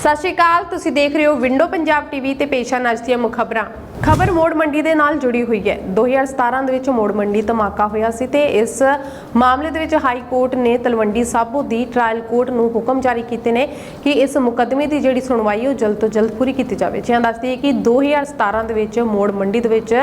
ਸਤਿ ਸ਼੍ਰੀ ਅਕਾਲ, ਤੁਸੀਂ ਦੇਖ ਰਹੇ ਹੋ ਵਿੰਡੋ ਪੰਜਾਬ ਟੀਵੀ ਤੇ ਪੇਸ਼ਾ ਅੱਜ ਦੀਆਂ ਮੁੱਖ ਖਬਰਾਂ ਖਬਰ ਮੋੜ ਮੰਡੀ ਦੇ ਨਾਲ ਜੁੜੀ ਹੋਈ ਹੈ। 2017 ਦੇ ਵਿੱਚ ਮੋੜ ਮੰਡੀ ਧਮਾਕਾ ਹੋਇਆ ਸੀ ਤੇ ਇਸ ਮਾਮਲੇ ਦੇ ਵਿੱਚ ਹਾਈ ਕੋਰਟ ਨੇ ਤਲਵੰਡੀ ਸਾਬੋ ਦੀ ਟ੍ਰਾਇਲ ਕੋਰਟ ਨੂੰ ਹੁਕਮ ਜਾਰੀ ਕੀਤੇ ਨੇ ਕਿ ਇਸ ਮੁਕੱਦਮੇ ਦੀ ਜਿਹੜੀ ਸੁਣਵਾਈ ਉਹ ਜਲਦ ਤੋਂ ਜਲਦ ਪੂਰੀ ਕੀਤੀ ਜਾਵੇ। ਜਿਹਾਂ ਦੱਸਦੀ ਹੈ ਕਿ 2017 ਦੇ ਵਿੱਚ ਮੋੜ ਮੰਡੀ ਦੇ ਵਿੱਚ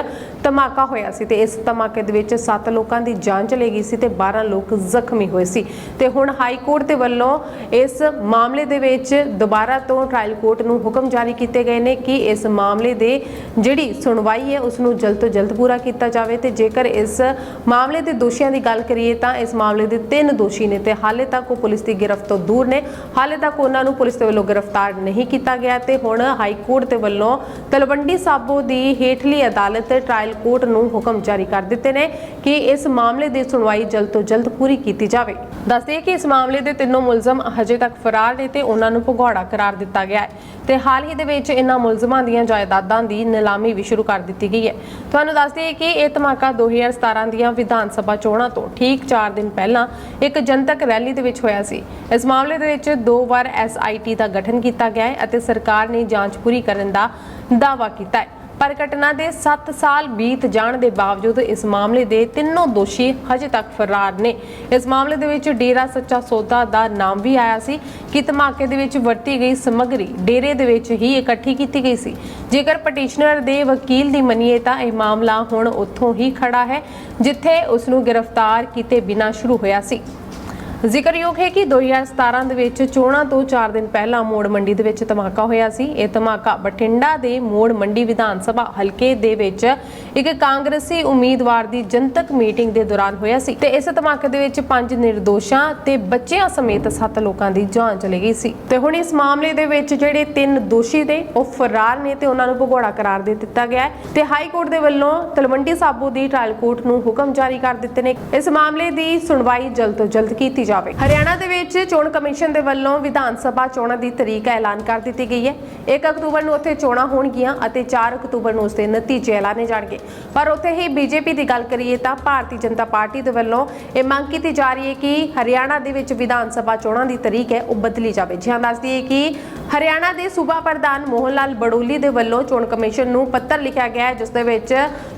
ਧਮਾਕਾ ਹੋਇਆ ਸੀ ਤੇ ਇਸ ਧਮਾਕੇ ਦੇ ਵਿੱਚ 7 ਲੋਕਾਂ ਦੀ ਜਾਨ ਚਲੀ ਗਈ ਸੀ ਤੇ 12 ਲੋਕ ਜ਼ਖਮੀ ਹੋਏ ਸੀ। ਤੇ ਹੁਣ ਹਾਈ ਕੋਰਟ ਦੇ ਵੱਲੋਂ ਇਸ ਮਾਮਲੇ ਦੇ ਵਿੱਚ ਦੁਬਾਰਾ ਤੋਂ ਟ੍ਰਾਇਲ ਕੋਰਟ ਨੂੰ ਹੁਕਮ ਜਾਰੀ ਕੀਤੇ ਗਏ ਨੇ ਕਿ ਇਸ ਮਾਮਲੇ ਦੇ ਜਿਹੜੀ ਸੁਣਵਾਈ ਹੈ ਉਸ ਨੂੰ ਜਲਦ ਤੋਂ ਜਲਦ ਪੂਰਾ ਕੀਤਾ ਜਾਵੇ ਤੇ ਜੇਕਰ ਇਸ ਮਾਮਲੇ ਦੇ ਦੋਸ਼ੀਆਂ ਦੀ ਗੱਲ ਕਰੀਏ ਤਾਂ ਇਸ ਮਾਮਲੇ ਦੇ ਤਿੰਨ ਦੋਸ਼ੀ ਨੇ ਤੇ ਹਾਲੇ ਤੱਕ ਉਹ ਪੁਲਿਸ ਦੀ ਗ੍ਰਿਫਤ ਤੋਂ ਦੂਰ ਨੇ। ਹਾਲੇ ਤੱਕ ਉਹਨਾਂ ਨੂੰ ਪੁਲਿਸ ਦੇ ਵੱਲੋਂ ਗ੍ਰਿਫਤਾਰ ਨਹੀਂ ਕੀਤਾ ਗਿਆ ਤੇ ਹੁਣ ਹਾਈ ਕੋਰਟ ਦੇ ਵੱਲੋਂ ਤਲਵੰਡੀ ਸਾਬੋ ਦੀ ਹੇਠਲੀ ਅਦਾਲਤ ਟ੍ਰਾਇਲ ਕੋਰਟ ਨੂੰ ਹੁਕਮ ਜਾਰੀ ਕਰ ਦਿੱਤੇ ਨੇ ਕਿ ਇਸ ਮਾਮਲੇ ਦੀ ਸੁਣਵਾਈ ਜਲਦ ਤੋਂ ਜਲਦ ਪੂਰੀ ਕੀਤੀ ਜਾਵੇ। ਦੱਸਦੇ ਕਿ ਇਸ ਮਾਮਲੇ ਦੇ ਤਿੰਨੋਂ ਮੁਲਜ਼ਮ ਹਜੇ ਤੱਕ ਫਰਾਰ ਨੇ ਤੇ ਉਹਨਾਂ ਨੂੰ ਭਗੌੜਾ ਕਰਾਰ ਦਿੱਤਾ ਗਿਆ ਹੈ। ਤੇ ਹਾਲ ਹੀ ਦੇ ਵਿੱਚ ਇਹਨਾਂ ਮੁਲਜ਼ਮਾਂ ਦੀਆਂ ਜਾਇਦਾਦਾਂ ਦੀ ਨਿਲਾਮੀ ਵੀ ਸ਼ੁਰੂ ਕਰ ਦਿੱਤੀ ਗਈ ਹੈ। ਤੁਹਾਨੂੰ ਦੱਸ ਦਈਏ ਕਿ ਇਹ ਧਮਾਕਾ 2017 ਦੀਆਂ ਵਿਧਾਨ ਸਭਾ ਚੋਣਾਂ ਤੋਂ ਠੀਕ 4 ਦਿਨ ਪਹਿਲਾਂ ਇੱਕ ਜਨਤਕ ਰੈਲੀ ਦੇ ਵਿੱਚ ਹੋਇਆ ਸੀ। ਇਸ ਮਾਮਲੇ ਦੇ ਵਿੱਚ ਦੋ ਵਾਰ ਐਸਆਈਟੀ ਦਾ ਗਠਨ ਕੀਤਾ ਗਿਆ ਹੈ ਅਤੇ ਸਰਕਾਰ ਨੇ ਜਾਂਚ ਪੂਰੀ ਕਰਨ ਦਾ ਦਾਅਵਾ ਕੀਤਾ ਹੈ। ਪਰ ਘਟਨਾ ਦੇ 7 ਸਾਲ ਬੀਤ ਜਾਣ ਦੇ ਬਾਵਜੂਦ ਇਸ ਮਾਮਲੇ ਦੇ ਤਿੰਨੋਂ ਦੋਸ਼ੀ ਹਜੇ ਤੱਕ ਫਰਾਰ ਨੇ। ਇਸ ਮਾਮਲੇ ਦੇ ਵਿੱਚ ਡੇਰਾ ਸੱਚਾ ਸੌਦਾ ਦਾ ਨਾਮ ਵੀ ਆਇਆ ਸੀ। ਕਿ ਧਮਾਕੇ ਦੇ ਵਿੱਚ ਵਰਤੀ ਗਈ ਸਮੱਗਰੀ ਡੇਰੇ ਦੇ ਵਿੱਚ ਹੀ ਇਕੱਠੀ ਕੀਤੀ ਗਈ ਸੀ। ਜੇਕਰ ਪਟੀਸ਼ਨਰ ਦੇ ਵਕੀਲ ਦੀ ਮੰਨੀਏ ਤਾਂ ਇਹ ਮਾਮਲਾ ਹੁਣ ਉੱਥੋਂ ਹੀ ਖੜਾ ਹੈ, ਜਿੱਥੇ ਉਸ ਨੂੰ ਗ੍ਰਿਫਤਾਰ ਕੀਤੇ ਬਿਨਾਂ ਸ਼ੁਰੂ ਹੋਇਆ ਸੀ। ਜ਼ਿਕਰਯੋਗ ਹੈ ਕਿ 2017 ਦੇ ਵਿੱਚ ਚੋਣਾਂ ਤੋਂ 4 ਦਿਨ ਪਹਿਲਾਂ ਮੋੜ ਮੰਡੀ ਦੇ ਵਿੱਚ ਧਮਾਕਾ ਹੋਇਆ ਸੀ। ਇਹ ਧਮਾਕਾ ਬਠਿੰਡਾ ਦੇ ਮੋੜ ਮੰਡੀ ਵਿਧਾਨ ਸਭਾ ਹਲਕੇ ਦੇ ਵਿੱਚ ਇੱਕ ਕਾਂਗਰਸੀ ਉਮੀਦਵਾਰ ਦੀ ਜਨਤਕ ਮੀਟਿੰਗ ਦੇ ਦੌਰਾਨ ਹੋਇਆ ਸੀ ਤੇ ਇਸ ਧਮਾਕੇ ਦੇ ਵਿੱਚ ਪੰਜ ਨਿਰਦੋਸ਼ਾਂ ਤੇ ਬੱਚਿਆਂ ਸਮੇਤ 7 ਲੋਕਾਂ ਦੀ ਜਾਨ ਚਲੀ ਗਈ ਸੀ। ਤੇ ਹੁਣ ਇਸ ਮਾਮਲੇ ਦੇ ਵਿੱਚ ਜਿਹੜੇ ਤਿੰਨ ਦੋਸ਼ੀ ਨੇ, ਉਹ ਫਰਾਰ ਨੇ ਤੇ ਉਹਨਾਂ ਨੂੰ ਭਗੌੜਾ ਕਰਾਰ ਦੇ ਦਿੱਤਾ ਗਿਆ ਹੈ ਤੇ ਹਾਈ ਕੋਰਟ ਦੇ ਵੱਲੋਂ ਤਲਵੰਡੀ ਸਾਬੋ ਦੀ ਟ੍ਰਾਇਲ ਕੋਰਟ ਨੂੰ ਹੁਕਮ ਜਾਰੀ ਕਰ ਦਿੱਤੇ ਨੇ। ਇਸ ਮਾਮਲੇ ਦੀ ਸੁਣਵਾਈ ਜਲਦ ਤੋਂ ਜਲਦ ਕੀਤੀ ਜਾਵੇ। ਹਰਿਆਣਾ ਦੇ ਵਿੱਚ ਚੋਣ ਕਮਿਸ਼ਨ ਦੇ ਵੱਲੋਂ ਵਿਧਾਨ ਸਭਾ ਚੋਣਾਂ ਦੀ ਤਰੀਕ ਐਲਾਨ ਕਰ ਦਿੱਤੀ ਗਈ ਹੈ। 1 ਅਕਤੂਬਰ ਨੂੰ ਉੱਥੇ ਚੋਣਾਂ ਹੋਣਗੀਆਂ ਅਤੇ 4 ਅਕਤੂਬਰ ਨੂੰ ਉਸ ਦੇ ਨਤੀਜੇ ਐਲਾਨੇ ਜਾਣਗੇ। ਪਰ ਉੱਥੇ ਹੀ ਬੀਜੇਪੀ ਦੀ ਗੱਲ ਕਰੀਏ ਤਾਂ ਭਾਰਤੀ ਜਨਤਾ ਪਾਰਟੀ ਦੇ ਵੱਲੋਂ ਇਹ ਮੰਗ ਕੀਤੀ ਜਾ ਰਹੀ ਹੈ ਕਿ ਹਰਿਆਣਾ ਦੇ ਵਿੱਚ ਵਿਧਾਨ ਸਭਾ ਚੋਣਾਂ ਦੀ ਤਰੀਕ ਹੈ, ਉਹ ਬਦਲੀ ਜਾਵੇ। ਜੀ ਹਾਂ ਦੱਸਦੀ ਹੈ ਕਿ ਹਰਿਆਣਾ ਦੇ ਸੂਬਾ ਪ੍ਰਧਾਨ ਮੋਹਨ ਲਾਲ ਬੜੋਲੀ ਦੇ ਵੱਲੋਂ ਚੋਣ ਕਮਿਸ਼ਨ ਨੂੰ ਪੱਤਰ ਲਿਖਿਆ ਗਿਆ ਹੈ, ਜਿਸ ਦੇ ਵਿੱਚ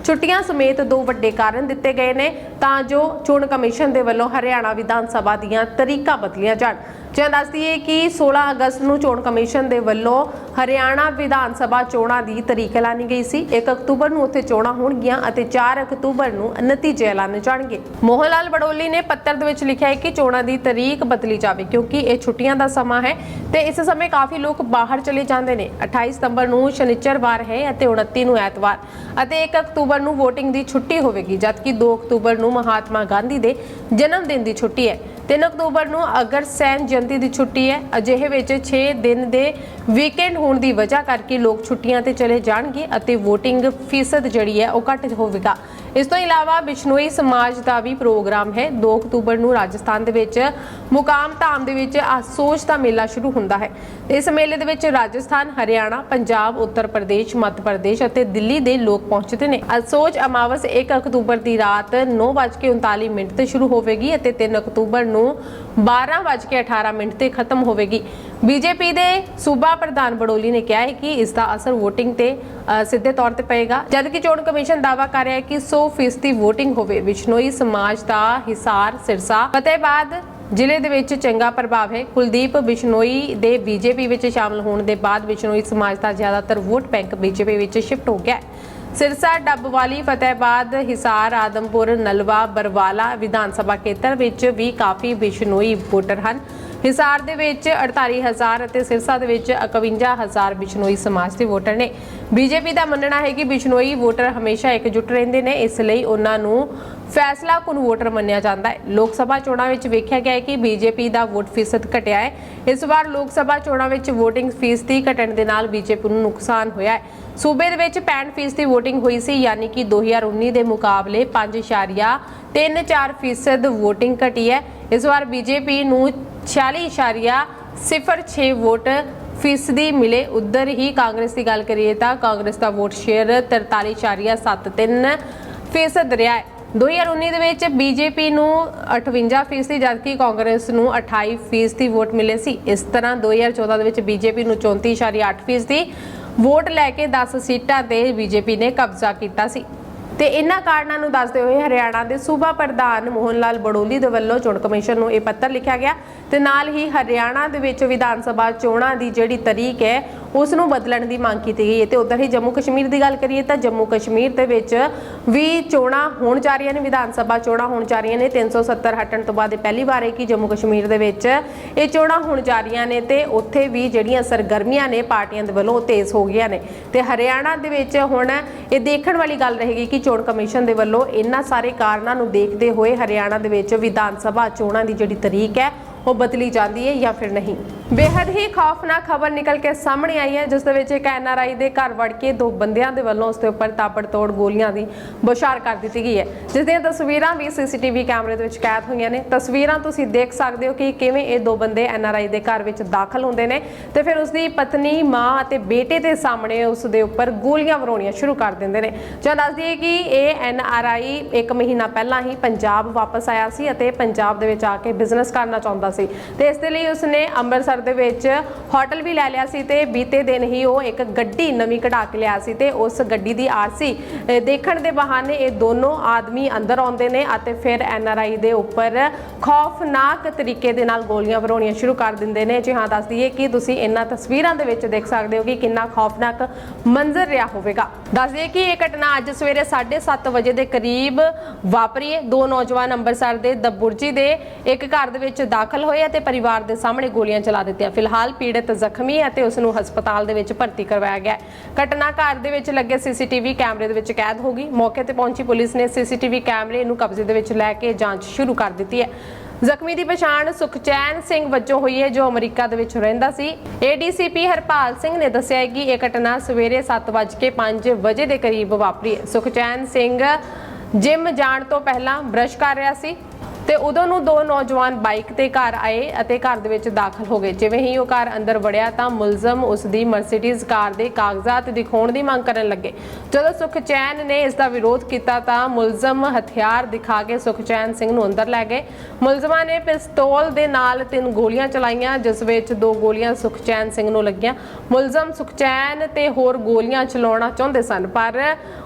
ਛੁੱਟੀਆਂ ਸਮੇਤ ਦੋ ਵੱਡੇ ਕਾਰਨ ਦਿੱਤੇ ਗਏ ਨੇ ਤਾਂ ਜੋ ਚੋਣ ਕਮਿਸ਼ਨ ਦੇ ਵੱਲੋਂ ਹਰਿਆਣਾ ਵਿਧਾਨ ਸਭਾ ਦੀਆਂ ਤਰੀਕਾਂ ਬਦਲੀਆਂ ਜਾਣ। ਜਿਵੇਂ ਦੱਸਦੀ ਹੈ ਕਿ 16 ਅਗਸਤ ਨੂੰ ਚੋਣ ਕਮਿਸ਼ਨ ਦੇ ਵੱਲੋਂ ਹਰਿਆਣਾ ਵਿਧਾਨ ਸਭਾ ਚੋਣਾਂ ਦੀ ਤਰੀਕ ਐਲਾਨੀ ਗਈ ਸੀ। 1 ਅਕਤੂਬਰ ਨੂੰ ਉੱਥੇ ਚੋਣਾਂ ਹੋਣਗੀਆਂ ਅਤੇ 4 ਅਕਤੂਬਰ ਨੂੰ ਨਤੀਜੇ ਐਲਾਨੇ ਜਾਣਗੇ। ਮੋਹਨ ਲਾਲ ਬੜੋਲੀ ਨੇ ਪੱਤਰ ਦੇ ਵਿੱਚ ਲਿਖਿਆ ਹੈ ਕਿ ਚੋਣਾਂ ਦੀ ਤਰੀਕ ਬਦਲੀ ਜਾਵੇ ਕਿਉਂਕਿ ਇਹ ਛੁੱਟੀਆਂ ਦਾ ਸਮਾਂ ਹੈ ਤੇ ਇਸ ਸਮੇਂ ਕਾਫੀ ਲੋਕ ਬਾਹਰ ਚਲੇ ਜਾਂਦੇ ਨੇ। 28 ਸਤੰਬਰ ਨੂੰ ਸ਼ਨੀਚਰਵਾਰ ਹੈ ਅਤੇ 29 ਨੂੰ ਐਤਵਾਰ ਅਤੇ 1 ਅਕਤੂਬਰ ਨੂੰ VOTING ਦੀ ਛੁੱਟੀ ਹੋਵੇਗੀ, ਜਦਕਿ 2 ਅਕਤੂਬਰ ਨੂੰ ਮਹਾਤਮਾ ਗਾਂਧੀ ਦੇ ਜਨਮ ਦਿਨ ਦੀ ਛੁੱਟੀ ਹੈ। 3 ਅਕਤੂਬਰ ਨੂੰ ਅਗਰਸੈਨ ਸੈਨ ਦੀ ਛੁੱਟੀ ਹੈ, ਅਜਿਹੇ ਵਿੱਚ 6 ਦਿਨ ਦੇ ਵੀਕਐਂਡ ਹੋਣ ਦੀ ਵਜ੍ਹਾ ਕਰਕੇ ਲੋਕ ਛੁੱਟੀਆਂ ਤੇ ਚਲੇ ਜਾਣਗੇ ਅਤੇ VOTING ਫੀਸਦ ਜਿਹੜੀ ਹੈ ਉਹ ਘੱਟ ਹੋਵੇਗਾ। ਇਸ ਤੋਂ ਇਲਾਵਾ ਬਿਸ਼ਨੋਈ ਸਮਾਜ ਦਾ ਵੀ ਪ੍ਰੋਗਰਾਮ ਹੈ। 2 ਅਕਤੂਬਰ ਨੂੰ ਰਾਜਸਥਾਨ ਦੇ ਵਿੱਚ ਮੁਕਾਮ ਧਾਮ ਦੇ ਵਿੱਚ ਆਸੋਚ ਦਾ ਮੇਲਾ ਸ਼ੁਰੂ ਹੁੰਦਾ ਹੈ। ਇਸ ਮੇਲੇ ਦੇ ਵਿੱਚ ਰਾਜਸਥਾਨ, ਹਰਿਆਣਾ, ਪੰਜਾਬ, ਉੱਤਰ ਪ੍ਰਦੇਸ਼, ਮੱਧ ਪ੍ਰਦੇਸ਼ ਅਤੇ ਦਿੱਲੀ ਦੇ ਲੋਕ ਪਹੁੰਚਦੇ ਨੇ। ਆਸੋਚ ਅਮਾਵਸ 1 ਅਕਤੂਬਰ ਦੀ ਰਾਤ 9:39 ਮਿੰਟ ਤੇ ਸ਼ੁਰੂ ਹੋਵੇਗੀ ਅਤੇ 3 ਅਕਤੂਬਰ ਨੂੰ 12:18 ਮਿੰਟ ਤੇ ਖਤਮ ਹੋਵੇਗੀ। ਬੀਜੇਪੀ ਦੇ ਸੂਬਾ ਪ੍ਰਧਾਨ ਬੜੋਲੀ ਨੇ ਕਿਹਾ ਹੈ ਕਿ ਇਸ ਦਾ ਅਸਰ VOTING ਤੇ ਸਿੱਧੇ ਤੌਰ ਤੇ ਪਏਗਾ। ਜਦਕਿ ਚੋਣ ਕਮਿਸ਼ਨ ਦਾਅਵਾ ਕਰ ਰਿਹਾ ਹੈ ਕਿ 100% VOTING ਹੋਵੇ। ਵਿਸ਼ਨੋਈ ਸਮਾਜ ਦਾ ਹਿਸਾਰ ਸਿਰਸਾ। ਫਤਿਹਬਾਦ ਜ਼ਿਲ੍ਹੇ ਦੇ ਵਿੱਚ ਚੰਗਾ ਪ੍ਰਭਾਵ ਹੈ। ਕੁਲਦੀਪ ਬਿਸ਼ਨੋਈ ਦੇ ਬੀਜੇਪੀ ਵਿੱਚ ਸ਼ਾਮਲ ਹੋਣ ਦੇ ਬਾਅਦ ਬਿਸ਼ਨੋਈ ਸਮਾਜ ਦਾ ਜ਼ਿਆਦਾਤਰ ਵੋਟ ਬੈਂਕ ਬੀਜੇਪੀ ਵਿੱਚ ਸ਼ਿਫਟ ਹੋ ਗਿਆ ਹੈ। ਸਿਰਸਾ, ਡੱਬਵਾਲੀ, ਫਤਿਹਬਾਦ, ਹਿਸਾਰ, ਆਦਮਪੁਰ, ਨਲਵਾ, ਬਰਵਾਲਾ ਵਿਧਾਨ ਸਭਾ ਖੇਤਰ ਵਿੱਚ ਵੀ ਕਾਫੀ ਬਿਸ਼ਨੋਈ ਵੋਟਰ ਹਨ। ਹਿਸਾਰ ਦੇ ਵਿੱਚ 48000 ਅਤੇ ਸਿਰਸਾ ਦੇ ਵਿੱਚ 51000 ਬਿਸ਼ਨੋਈ ਸਮਾਜ ਦੇ ਵੋਟਰ ਨੇ। ਬੀਜੇਪੀ ਦਾ ਮੰਨਣਾ ਹੈ ਕਿ ਬਿਸ਼ਨੋਈ ਵੋਟਰ ਹਮੇਸ਼ਾ ਇਕਜੁੱਟ ਰਹਿੰਦੇ ਨੇ, ਇਸ ਲਈ ਉਹਨਾਂ ਨੂੰ ਫੈਸਲਾ ਕੁਨ ਵੋਟਰ ਮੰਨਿਆ ਜਾਂਦਾ ਹੈ। ਲੋਕ ਸਭਾ ਚੋਣਾਂ ਵਿੱਚ ਵੇਖਿਆ ਗਿਆ ਹੈ ਕਿ ਬੀਜੇਪੀ ਦਾ ਵੋਟ ਫੀਸਦ ਘਟਿਆ ਹੈ। ਇਸ ਵਾਰ ਲੋਕ ਸਭਾ ਚੋਣਾਂ ਵਿੱਚ VOTING ਫੀਸਦੀ ਘਟਣ ਦੇ ਨਾਲ ਬੀਜੇਪੀ ਨੂੰ ਨੁਕਸਾਨ ਹੋਇਆ ਹੈ। ਸੂਬੇ ਦੇ ਵਿੱਚ 65 ਫੀਸਦੀ VOTING ਹੋਈ ਸੀ, ਯਾਨੀ ਕਿ 2019 ਦੇ ਮੁਕਾਬਲੇ 5.34 ਫੀਸਦ VOTING ਘਟੀ ਹੈ। ਇਸ ਵਾਰ ਬੀਜੇਪੀ ਨੂੰ 46.06 ਵੋਟ ਫੀਸਦੀ ਮਿਲੇ ਉਧਰ ਹੀ ਕਾਂਗਰਸ ਦੀ ਗੱਲ ਕਰੀਏ ਤਾਂ ਕਾਂਗਰਸ ਦਾ ਵੋਟ ਸ਼ੇਅਰ 43.73 ਫੀਸਦ ਰਿਹਾ ਹੈ। 2019 ਦੇ ਵਿੱਚ ਬੀਜੇਪੀ ਨੂੰ 58 ਫੀਸਦੀ ਜਦਕਿ ਕਾਂਗਰਸ ਨੂੰ 28 ਫੀਸਦੀ ਵੋਟ ਮਿਲੇ ਸੀ। ਇਸ ਤਰ੍ਹਾਂ 2014 ਦੇ ਵਿੱਚ ਬੀਜੇਪੀ ਨੂੰ 34.8 ਫੀਸਦੀ ਵੋਟ ਲੈ ਕੇ 10 ਸੀਟਾਂ ਤੇ ਬੀਜੇਪੀ ਨੇ ਕਬਜ਼ਾ ਕੀਤਾ ਸੀ। ਤੇ ਇਹਨਾਂ ਕਾਰਨਾਂ ਨੂੰ ਦੱਸਦੇ ਹੋਏ ਹਰਿਆਣਾ ਦੇ ਸੂਬਾ ਪ੍ਰਧਾਨ ਮੋਹਨ ਲਾਲ ਬੜੋਲੀ ਦੇ ਵੱਲੋਂ ਚੋਣ ਕਮਿਸ਼ਨ ਨੂੰ ਇਹ ਪੱਤਰ ਲਿਖਿਆ ਗਿਆ ਤੇ ਨਾਲ ਹੀ ਹਰਿਆਣਾ ਦੇ ਵਿੱਚ ਵਿਧਾਨ ਸਭਾ ਚੋਣਾਂ ਦੀ ਜਿਹੜੀ ਤਰੀਕ ਹੈ, ਉਸ ਨੂੰ ਬਦਲਣ ਦੀ ਮੰਗ ਕੀਤੀ ਗਈ ਹੈ। ਤੇ ਉਧਰ ਹੀ ਜੰਮੂ ਕਸ਼ਮੀਰ ਦੀ ਗੱਲ ਕਰੀਏ ਤਾਂ ਜੰਮੂ ਕਸ਼ਮੀਰ ਦੇ ਵਿੱਚ ਵੀ ਚੋਣਾਂ ਹੋਣ ਜਾ ਰਹੀਆਂ ਨੇ, ਵਿਧਾਨ ਸਭਾ ਚੋਣਾਂ ਹੋਣ ਜਾ ਰਹੀਆਂ ਨੇ। 370 ਹਟਣ ਤੋਂ ਬਾਅਦ ਇਹ ਪਹਿਲੀ ਵਾਰ ਹੈ ਕਿ ਜੰਮੂ ਕਸ਼ਮੀਰ ਦੇ ਵਿੱਚ ਇਹ ਚੋਣਾਂ ਹੋਣ ਜਾ ਰਹੀਆਂ ਨੇ ਤੇ ਉੱਥੇ ਵੀ ਜਿਹੜੀਆਂ ਸਰਗਰਮੀਆਂ ਨੇ ਪਾਰਟੀਆਂ ਦੇ ਵੱਲੋਂ ਉਹ ਤੇਜ਼ ਹੋ ਗਈਆਂ ਨੇ। ਤੇ ਹਰਿਆਣਾ ਦੇ ਵਿੱਚ ਹੁਣ ਇਹ ਦੇਖਣ ਵਾਲੀ ਗੱਲ ਰਹੇਗੀ ਕਿ ਚੋਣ ਕਮਿਸ਼ਨ ਦੇ ਵੱਲੋਂ ਇਹਨਾਂ ਸਾਰੇ ਕਾਰਨਾਂ ਨੂੰ ਦੇਖਦੇ ਹੋਏ ਹਰਿਆਣਾ ਦੇ ਵਿੱਚ ਵਿਧਾਨ ਸਭਾ ਚੋਣਾਂ ਦੀ ਜਿਹੜੀ ਤਰੀਕ ਹੈ ਉਹ ਬਦਲੀ ਜਾਂਦੀ ਹੈ ਜਾਂ ਫਿਰ ਨਹੀਂ। ਬੇहद ਹੀ ਖੌਫਨਾਕ ਖਬਰ ਨਿਕਲ ਕੇ ਸਾਹਮਣੇ ਆਈ ਹੈ, ਜਿਸ ਦੇ ਵਿੱਚ ਇੱਕ ਐਨਆਰਆਈ ਦੇ ਘਰ ਵੜ ਕੇ ਦੋ ਬੰਦਿਆਂ ਦੇ ਵੱਲੋਂ ਉਸ ਦੇ ਉੱਪਰ ਤਾਬੜਤੋੜ ਗੋਲੀਆਂ ਦੀ ਬੁਸ਼ਾਰ ਕਰ ਦਿੱਤੀ ਗਈ ਹੈ। ਜਿਸ ਦੀਆਂ ਤਸਵੀਰਾਂ ਵੀ ਸੀਸੀਟੀਵੀ ਕੈਮਰੇ ਦੇ ਵਿੱਚ ਕੈਦ ਹੋਈਆਂ ਨੇ। ਤਸਵੀਰਾਂ ਤੁਸੀਂ ਦੇਖ ਸਕਦੇ ਹੋ ਕਿ ਕਿਵੇਂ ਇਹ ਦੋ ਬੰਦੇ ਐਨਆਰਆਈ ਦੇ ਘਰ ਵਿੱਚ ਦਾਖਲ ਹੁੰਦੇ ਨੇ ਤੇ ਫਿਰ ਉਸ ਦੀ ਪਤਨੀ, ਮਾਂ ਅਤੇ ਬੇਟੇ ਦੇ ਸਾਹਮਣੇ ਉਸ ਦੇ ਉੱਪਰ ਗੋਲੀਆਂ ਵਰਾਉਣੀਆਂ ਸ਼ੁਰੂ ਕਰ ਦਿੰਦੇ ਨੇ। ਜੋ ਦੱਸ ਦਈਏ ਕਿ ਇਹ ਐਨਆਰਆਈ ਇੱਕ ਮਹੀਨਾ ਪਹਿਲਾਂ ਹੀ ਪੰਜਾਬ ਵਾਪਸ ਆਇਆ ਸੀ ਅਤੇ ਪੰਜਾਬ ਦੇ ਵਿੱਚ ਆ ਕੇ ਬਿਜ਼ਨਸ ਕਰਨਾ ਚਾਹੁੰਦਾ ਸੀ। ਤੇ ਇਸ ਦੇ ਲਈ ਉਸਨੇ ਅੰਮ੍ਰਿਤਸਰ ਦੇ ਵਿੱਚ ਹੋਟਲ ਵੀ ਲੈ ਲਿਆ ਸੀ ਤੇ ਬੀਤੇ ਦਿਨ ਹੀ ਉਹ ਇੱਕ ਗੱਡੀ ਨਵੀਂ ਕਢਾ ਕੇ ਲਿਆ ਸੀ ਤੇ ਉਸ ਗੱਡੀ ਦੀ ਆਰਸੀ ਦੇਖਣ ਦੇ ਬਹਾਨੇ ਇਹ ਦੋਨੋਂ ਆਦਮੀ ਅੰਦਰ ਆਉਂਦੇ ਨੇ ਅਤੇ ਫਿਰ ਐਨਆਰਆਈ ਦੇ ਉੱਪਰ ਖੌਫਨਾਕ ਤਰੀਕੇ ਦੇ ਨਾਲ ਗੋਲੀਆਂ ਵਰਾਉਣੀਆਂ ਸ਼ੁਰੂ ਕਰ ਦਿੰਦੇ ਨੇ। ਜੀ ਹਾਂ, ਦੱਸ ਦਈਏ ਕਿ ਤੁਸੀਂ ਇਹਨਾਂ ਤਸਵੀਰਾਂ ਦੇ ਵਿੱਚ ਦੇਖ ਸਕਦੇ ਹੋ ਕਿ ਕਿੰਨਾ ਖੌਫਨਾਕ ਮੰਜ਼ਰ ਰਿਹਾ ਹੋਵੇਗਾ। ਦੱਸ ਦਈਏ ਕਿ ਇਹ ਘਟਨਾ ਅੱਜ ਸਵੇਰੇ 7:30 ਵਜੇ ਦੇ ਕਰੀਬ ਵਾਪਰੀ ਹੈ। ਦੋ ਨੌਜਵਾਨ ਅੰਮ੍ਰਿਤਸਰ ਦੇ ਦਬੁਰਜੀ ਦੇ ਇੱਕ ਘਰ ਦੇ ਵਿੱਚ ਦਾਖਲ ਹੋਏ ਅਤੇ ਪਰਿਵਾਰ ਦੇ ਸਾਹਮਣੇ ਗੋਲੀਆਂ ਚਲਾ ਦਿੱਤੀਆਂ ਫਿਲਹਾਲ ਪੀੜਤ ਜ਼ਖਮੀ ਹੈ ਅਤੇ ਉਸ ਨੂੰ ਹਸਪਤਾਲ ਦੇ ਵਿੱਚ ਭਰਤੀ ਕਰਵਾਇਆ ਗਿਆ ਘਟਨਾ ਘਰ ਦੇ ਵਿੱਚ ਲੱਗੇ ਸੀਸੀਟੀਵੀ ਕੈਮਰੇ ਦੇ ਵਿੱਚ ਕੈਦ ਹੋ ਗਈ। ਮੌਕੇ ਤੇ ਪਹੁੰਚੀ ਪੁਲਿਸ ਨੇ ਸੀਸੀਟੀਵੀ ਕੈਮਰੇ ਨੂੰ ਕਬਜ਼ੇ ਦੇ ਵਿੱਚ ਲੈ ਕੇ ਜਾਂਚ ਸ਼ੁਰੂ ਕਰ ਦਿੱਤੀ ਹੈ। ਜ਼ਖਮੀ ਦੀ ਪਛਾਣ ਸੁਖਚੈਨ ਸਿੰਘ ਵਜੋਂ ਹੋਈ ਹੈ, ਜੋ ਅਮਰੀਕਾ ਦੇ ਵਿੱਚ ਰਹਿੰਦਾ ਸੀ। ਏਡੀਸੀਪੀ ਹਰਪਾਲ ਸਿੰਘ ਨੇ ਦੱਸਿਆ ਕਿ ਇਹ ਘਟਨਾ ਸਵੇਰੇ 7:05 ਵਜੇ ਦੇ ਕਰੀਬ ਵਾਪਰੀ। ਹੈ ਸੁਖਚੈਨ ਸਿੰਘ ਜਿਮ ਜਾਣ ਤੋਂ ਪਹਿਲਾਂ ਬ੍ਰਸ਼ ਕਰ ਰਿਹਾ ਸੀ। ਤੇ ਉਦੋਂ ਨੂੰ ਦੋ ਨੌਜਵਾਨ ਬਾਈਕ ਤੇ ਘਰ ਆਏ ਅਤੇ ਘਰ ਦੇ ਵਿੱਚ ਦਾਖਲ ਹੋ ਗਏ। ਜਿਵੇਂ ਹੀ ਉਹ ਘਰ ਅੰਦਰ ਵੜਿਆ ਤਾਂ ਮੁਲਜ਼ਮ ਉਸ ਦੀ ਮਰਸੀਡੀਜ਼ ਕਾਰ ਦੇ ਕਾਗਜ਼ਾਤ ਦਿਖਾਉਣ ਦੀ ਮੰਗ ਕਰਨ ਲੱਗੇ। ਜਦੋਂ ਸੁਖਚੈਨ ਨੇ ਇਸ ਦਾ ਵਿਰੋਧ ਕੀਤਾ ਤਾਂ ਮੁਲਜ਼ਮ ਹਥਿਆਰ ਦਿਖਾ ਕੇ ਸੁਖਚੈਨ ਸਿੰਘ ਨੂੰ ਅੰਦਰ ਲੈ ਗਏ। ਮੁਲਜ਼ਮਾਂ ਨੇ ਪਿਸਤੌਲ ਦੇ ਨਾਲ ਤਿੰਨ ਗੋਲੀਆਂ ਚਲਾਈਆਂ, ਜਿਸ ਵਿੱਚ ਦੋ ਗੋਲੀਆਂ ਸੁਖਚੈਨ ਸਿੰਘ ਨੂੰ ਲੱਗੀਆਂ। ਮੁਲਜ਼ਮ ਸੁਖਚੈਨ ਤੇ ਹੋਰ ਗੋਲੀਆਂ ਚਲਾਉਣਾ ਚਾਹੁੰਦੇ ਸਨ, ਪਰ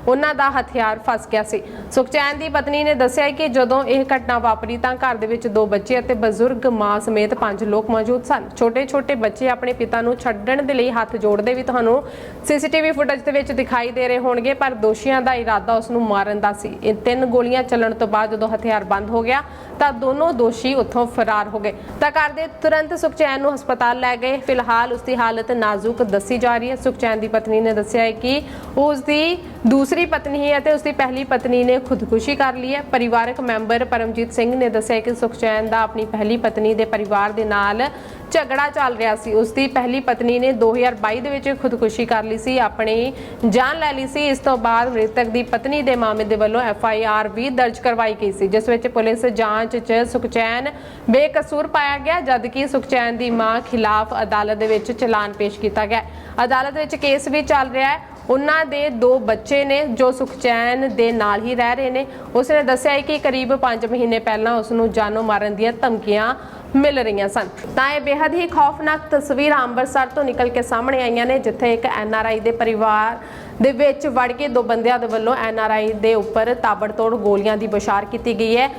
ਉਹਨਾਂ ਦਾ ਹਥਿਆਰ ਫਸ ਗਿਆ ਸੀ। ਸੁਖਚੈਨ ਦੀ ਪਤਨੀ ਨੇ ਦੱਸਿਆ ਕਿ ਜਦੋਂ ਇਹ ਘਟਨਾ ਵਾਪਰੀ ਤਾਂ ਘਰ ਦੇ ਵਿੱਚ ਦੋ ਬੱਚੇ ਅਤੇ ਬਜ਼ੁਰਗ ਮਾਂ ਸਮੇਤ ਪੰਜ ਲੋਕ ਮੌਜੂਦ ਸਨ। ਛੋਟੇ-ਛੋਟੇ ਬੱਚੇ ਆਪਣੇ ਪਿਤਾ ਨੂੰ ਛੱਡਣ ਦੇ ਲਈ ਹੱਥ ਜੋੜਦੇ ਵੀ ਤੁਹਾਨੂੰ ਸੀਸੀਟੀਵੀ ਫੁਟੇਜ ਦੇ ਵਿੱਚ ਦਿਖਾਈ ਦੇ ਰਹੇ ਹੋਣਗੇ, ਪਰ ਦੋਸ਼ੀਆਂ ਦਾ ਇਰਾਦਾ ਉਸ ਨੂੰ ਮਾਰਨ ਦਾ ਸੀ। ਇਹ ਤਿੰਨ ਗੋਲੀਆਂ ਚੱਲਣ ਤੋਂ ਬਾਅਦ ਜਦੋਂ ਹਥਿਆਰ ਬੰਦ ਹੋ ਗਿਆ, ਤਾਂ ਦੋਨੋਂ ਦੋਸ਼ੀ ਉੱਥੋਂ ਫਰਾਰ ਹੋ ਗਏ। ਤਾਂ ਘਰ ਦੇ ਤੁਰੰਤ ਸੁਖਚੈਨ ਨੂੰ ਹਸਪਤਾਲ ਲੈ ਗਏ। ਫਿਲਹਾਲ ਉਸ ਦੀ ਹਾਲਤ ਨਾਜ਼ੁਕ ਦੱਸੀ ਜਾ ਰਹੀ ਹੈ। ਸੁਖਚੈਨ ਦੀ ਪਤਨੀ ਨੇ ਦੱਸਿਆ ਹੈ ਕਿ ਉਸ ਦੀ ਦੂਸਰੀ ਪਤਨੀ ਹੈ ਅਤੇ ਉਸ ਦੀ ਪਹਿਲੀ ਪਤਨੀ ਨੇ ਖੁਦਕੁਸ਼ੀ ਕਰ ਲਈ ਹੈ। ਪਰਿਵਾਰਕ ਮੈਂਬਰ ਪਰਮਜੀਤ ਸਿੰਘ ਨੇ ਦੱਸਿਆ ਕਿ ਸੁਖਚੈਨ ਦਾ ਆਪਣੀ ਪਹਿਲੀ ਪਤਨੀ ਦੇ ਪਰਿਵਾਰ ਦੇ ਨਾਲ ਝਗੜਾ ਚੱਲ ਰਿਹਾ ਸੀ। ਉਸ ਦੀ ਪਹਿਲੀ ਪਤਨੀ ਨੇ 2022 ਦੇ ਵਿੱਚ ਖੁਦਕੁਸ਼ੀ ਕਰ ਲਈ ਸੀ, ਆਪਣੀ ਜਾਨ ਲੈ ਲਈ ਸੀ। ਇਸ ਤੋਂ ਬਾਅਦ ਮ੍ਰਿਤਕ ਦੀ ਪਤਨੀ ਦੇ ਮਾਮਲੇ ਦੇ ਵੱਲੋਂ ਐਫ ਆਈ ਆਰ ਵੀ ਦਰਜ ਕਰਵਾਈ ਗਈ ਸੀ, ਜਿਸ ਵਿੱਚ ਪੁਲਿਸ ਜਾਂਚ 'ਚ ਸੁਖਚੈਨ ਬੇਕਸੂਰ ਪਾਇਆ ਗਿਆ, ਜਦਕਿ ਸੁਖਚੈਨ ਦੀ ਮਾਂ ਖਿਲਾਫ ਅਦਾਲਤ ਦੇ ਵਿੱਚ ਚਲਾਨ ਪੇਸ਼ ਕੀਤਾ ਗਿਆ। ਅਦਾਲਤ ਵਿੱਚ ਕੇਸ ਵੀ ਚੱਲ ਰਿਹਾ ਹੈ। ਉਹਨਾਂ ਦੇ ਦੋ ਬੱਚੇ ਨੇ ਜੋ ਸੁਖਚੈਨ ਦੇ ਨਾਲ ਹੀ ਰਹਿ ਰਹੇ ਨੇ। ਉਸਨੇ ਦੱਸਿਆ ਹੈ ਕਿ ਕਰੀਬ 5 ਮਹੀਨੇ ਪਹਿਲਾਂ ਉਸ ਨੂੰ ਜਾਨੋਂ ਮਾਰਨ ਦੀਆਂ ਧਮਕੀਆਂ ਮਿਲ ਰਹੀਆਂ ਸਨ। ਤਾਂ ਇਹ ਬੇहद ਹੀ ਖੌਫਨਾਕ ਤਸਵੀਰਾਂ ਅੰਮ੍ਰਿਤਸਰ ਤੋਂ ਨਿਕਲ ਕੇ ਸਾਹਮਣੇ ਆਈਆਂ ਨੇ, ਜਿੱਥੇ ਇੱਕ ਐਨਆਰਆਈ ਦੇ ਪਰਿਵਾਰ ਦੇ ਵਿੱਚ ਵੜ ਕੇ ਦੋ ਬੰਦਿਆਂ ਦੇ ਵੱਲੋਂ ਐਨਆਰਆਈ ਦੇ ਉੱਪਰ ਤਾਬੜਤੋੜ ਗੋਲੀਆਂ ਦੀ ਬੁਛਾਰ ਕੀਤੀ ਗਈ ਹੈ।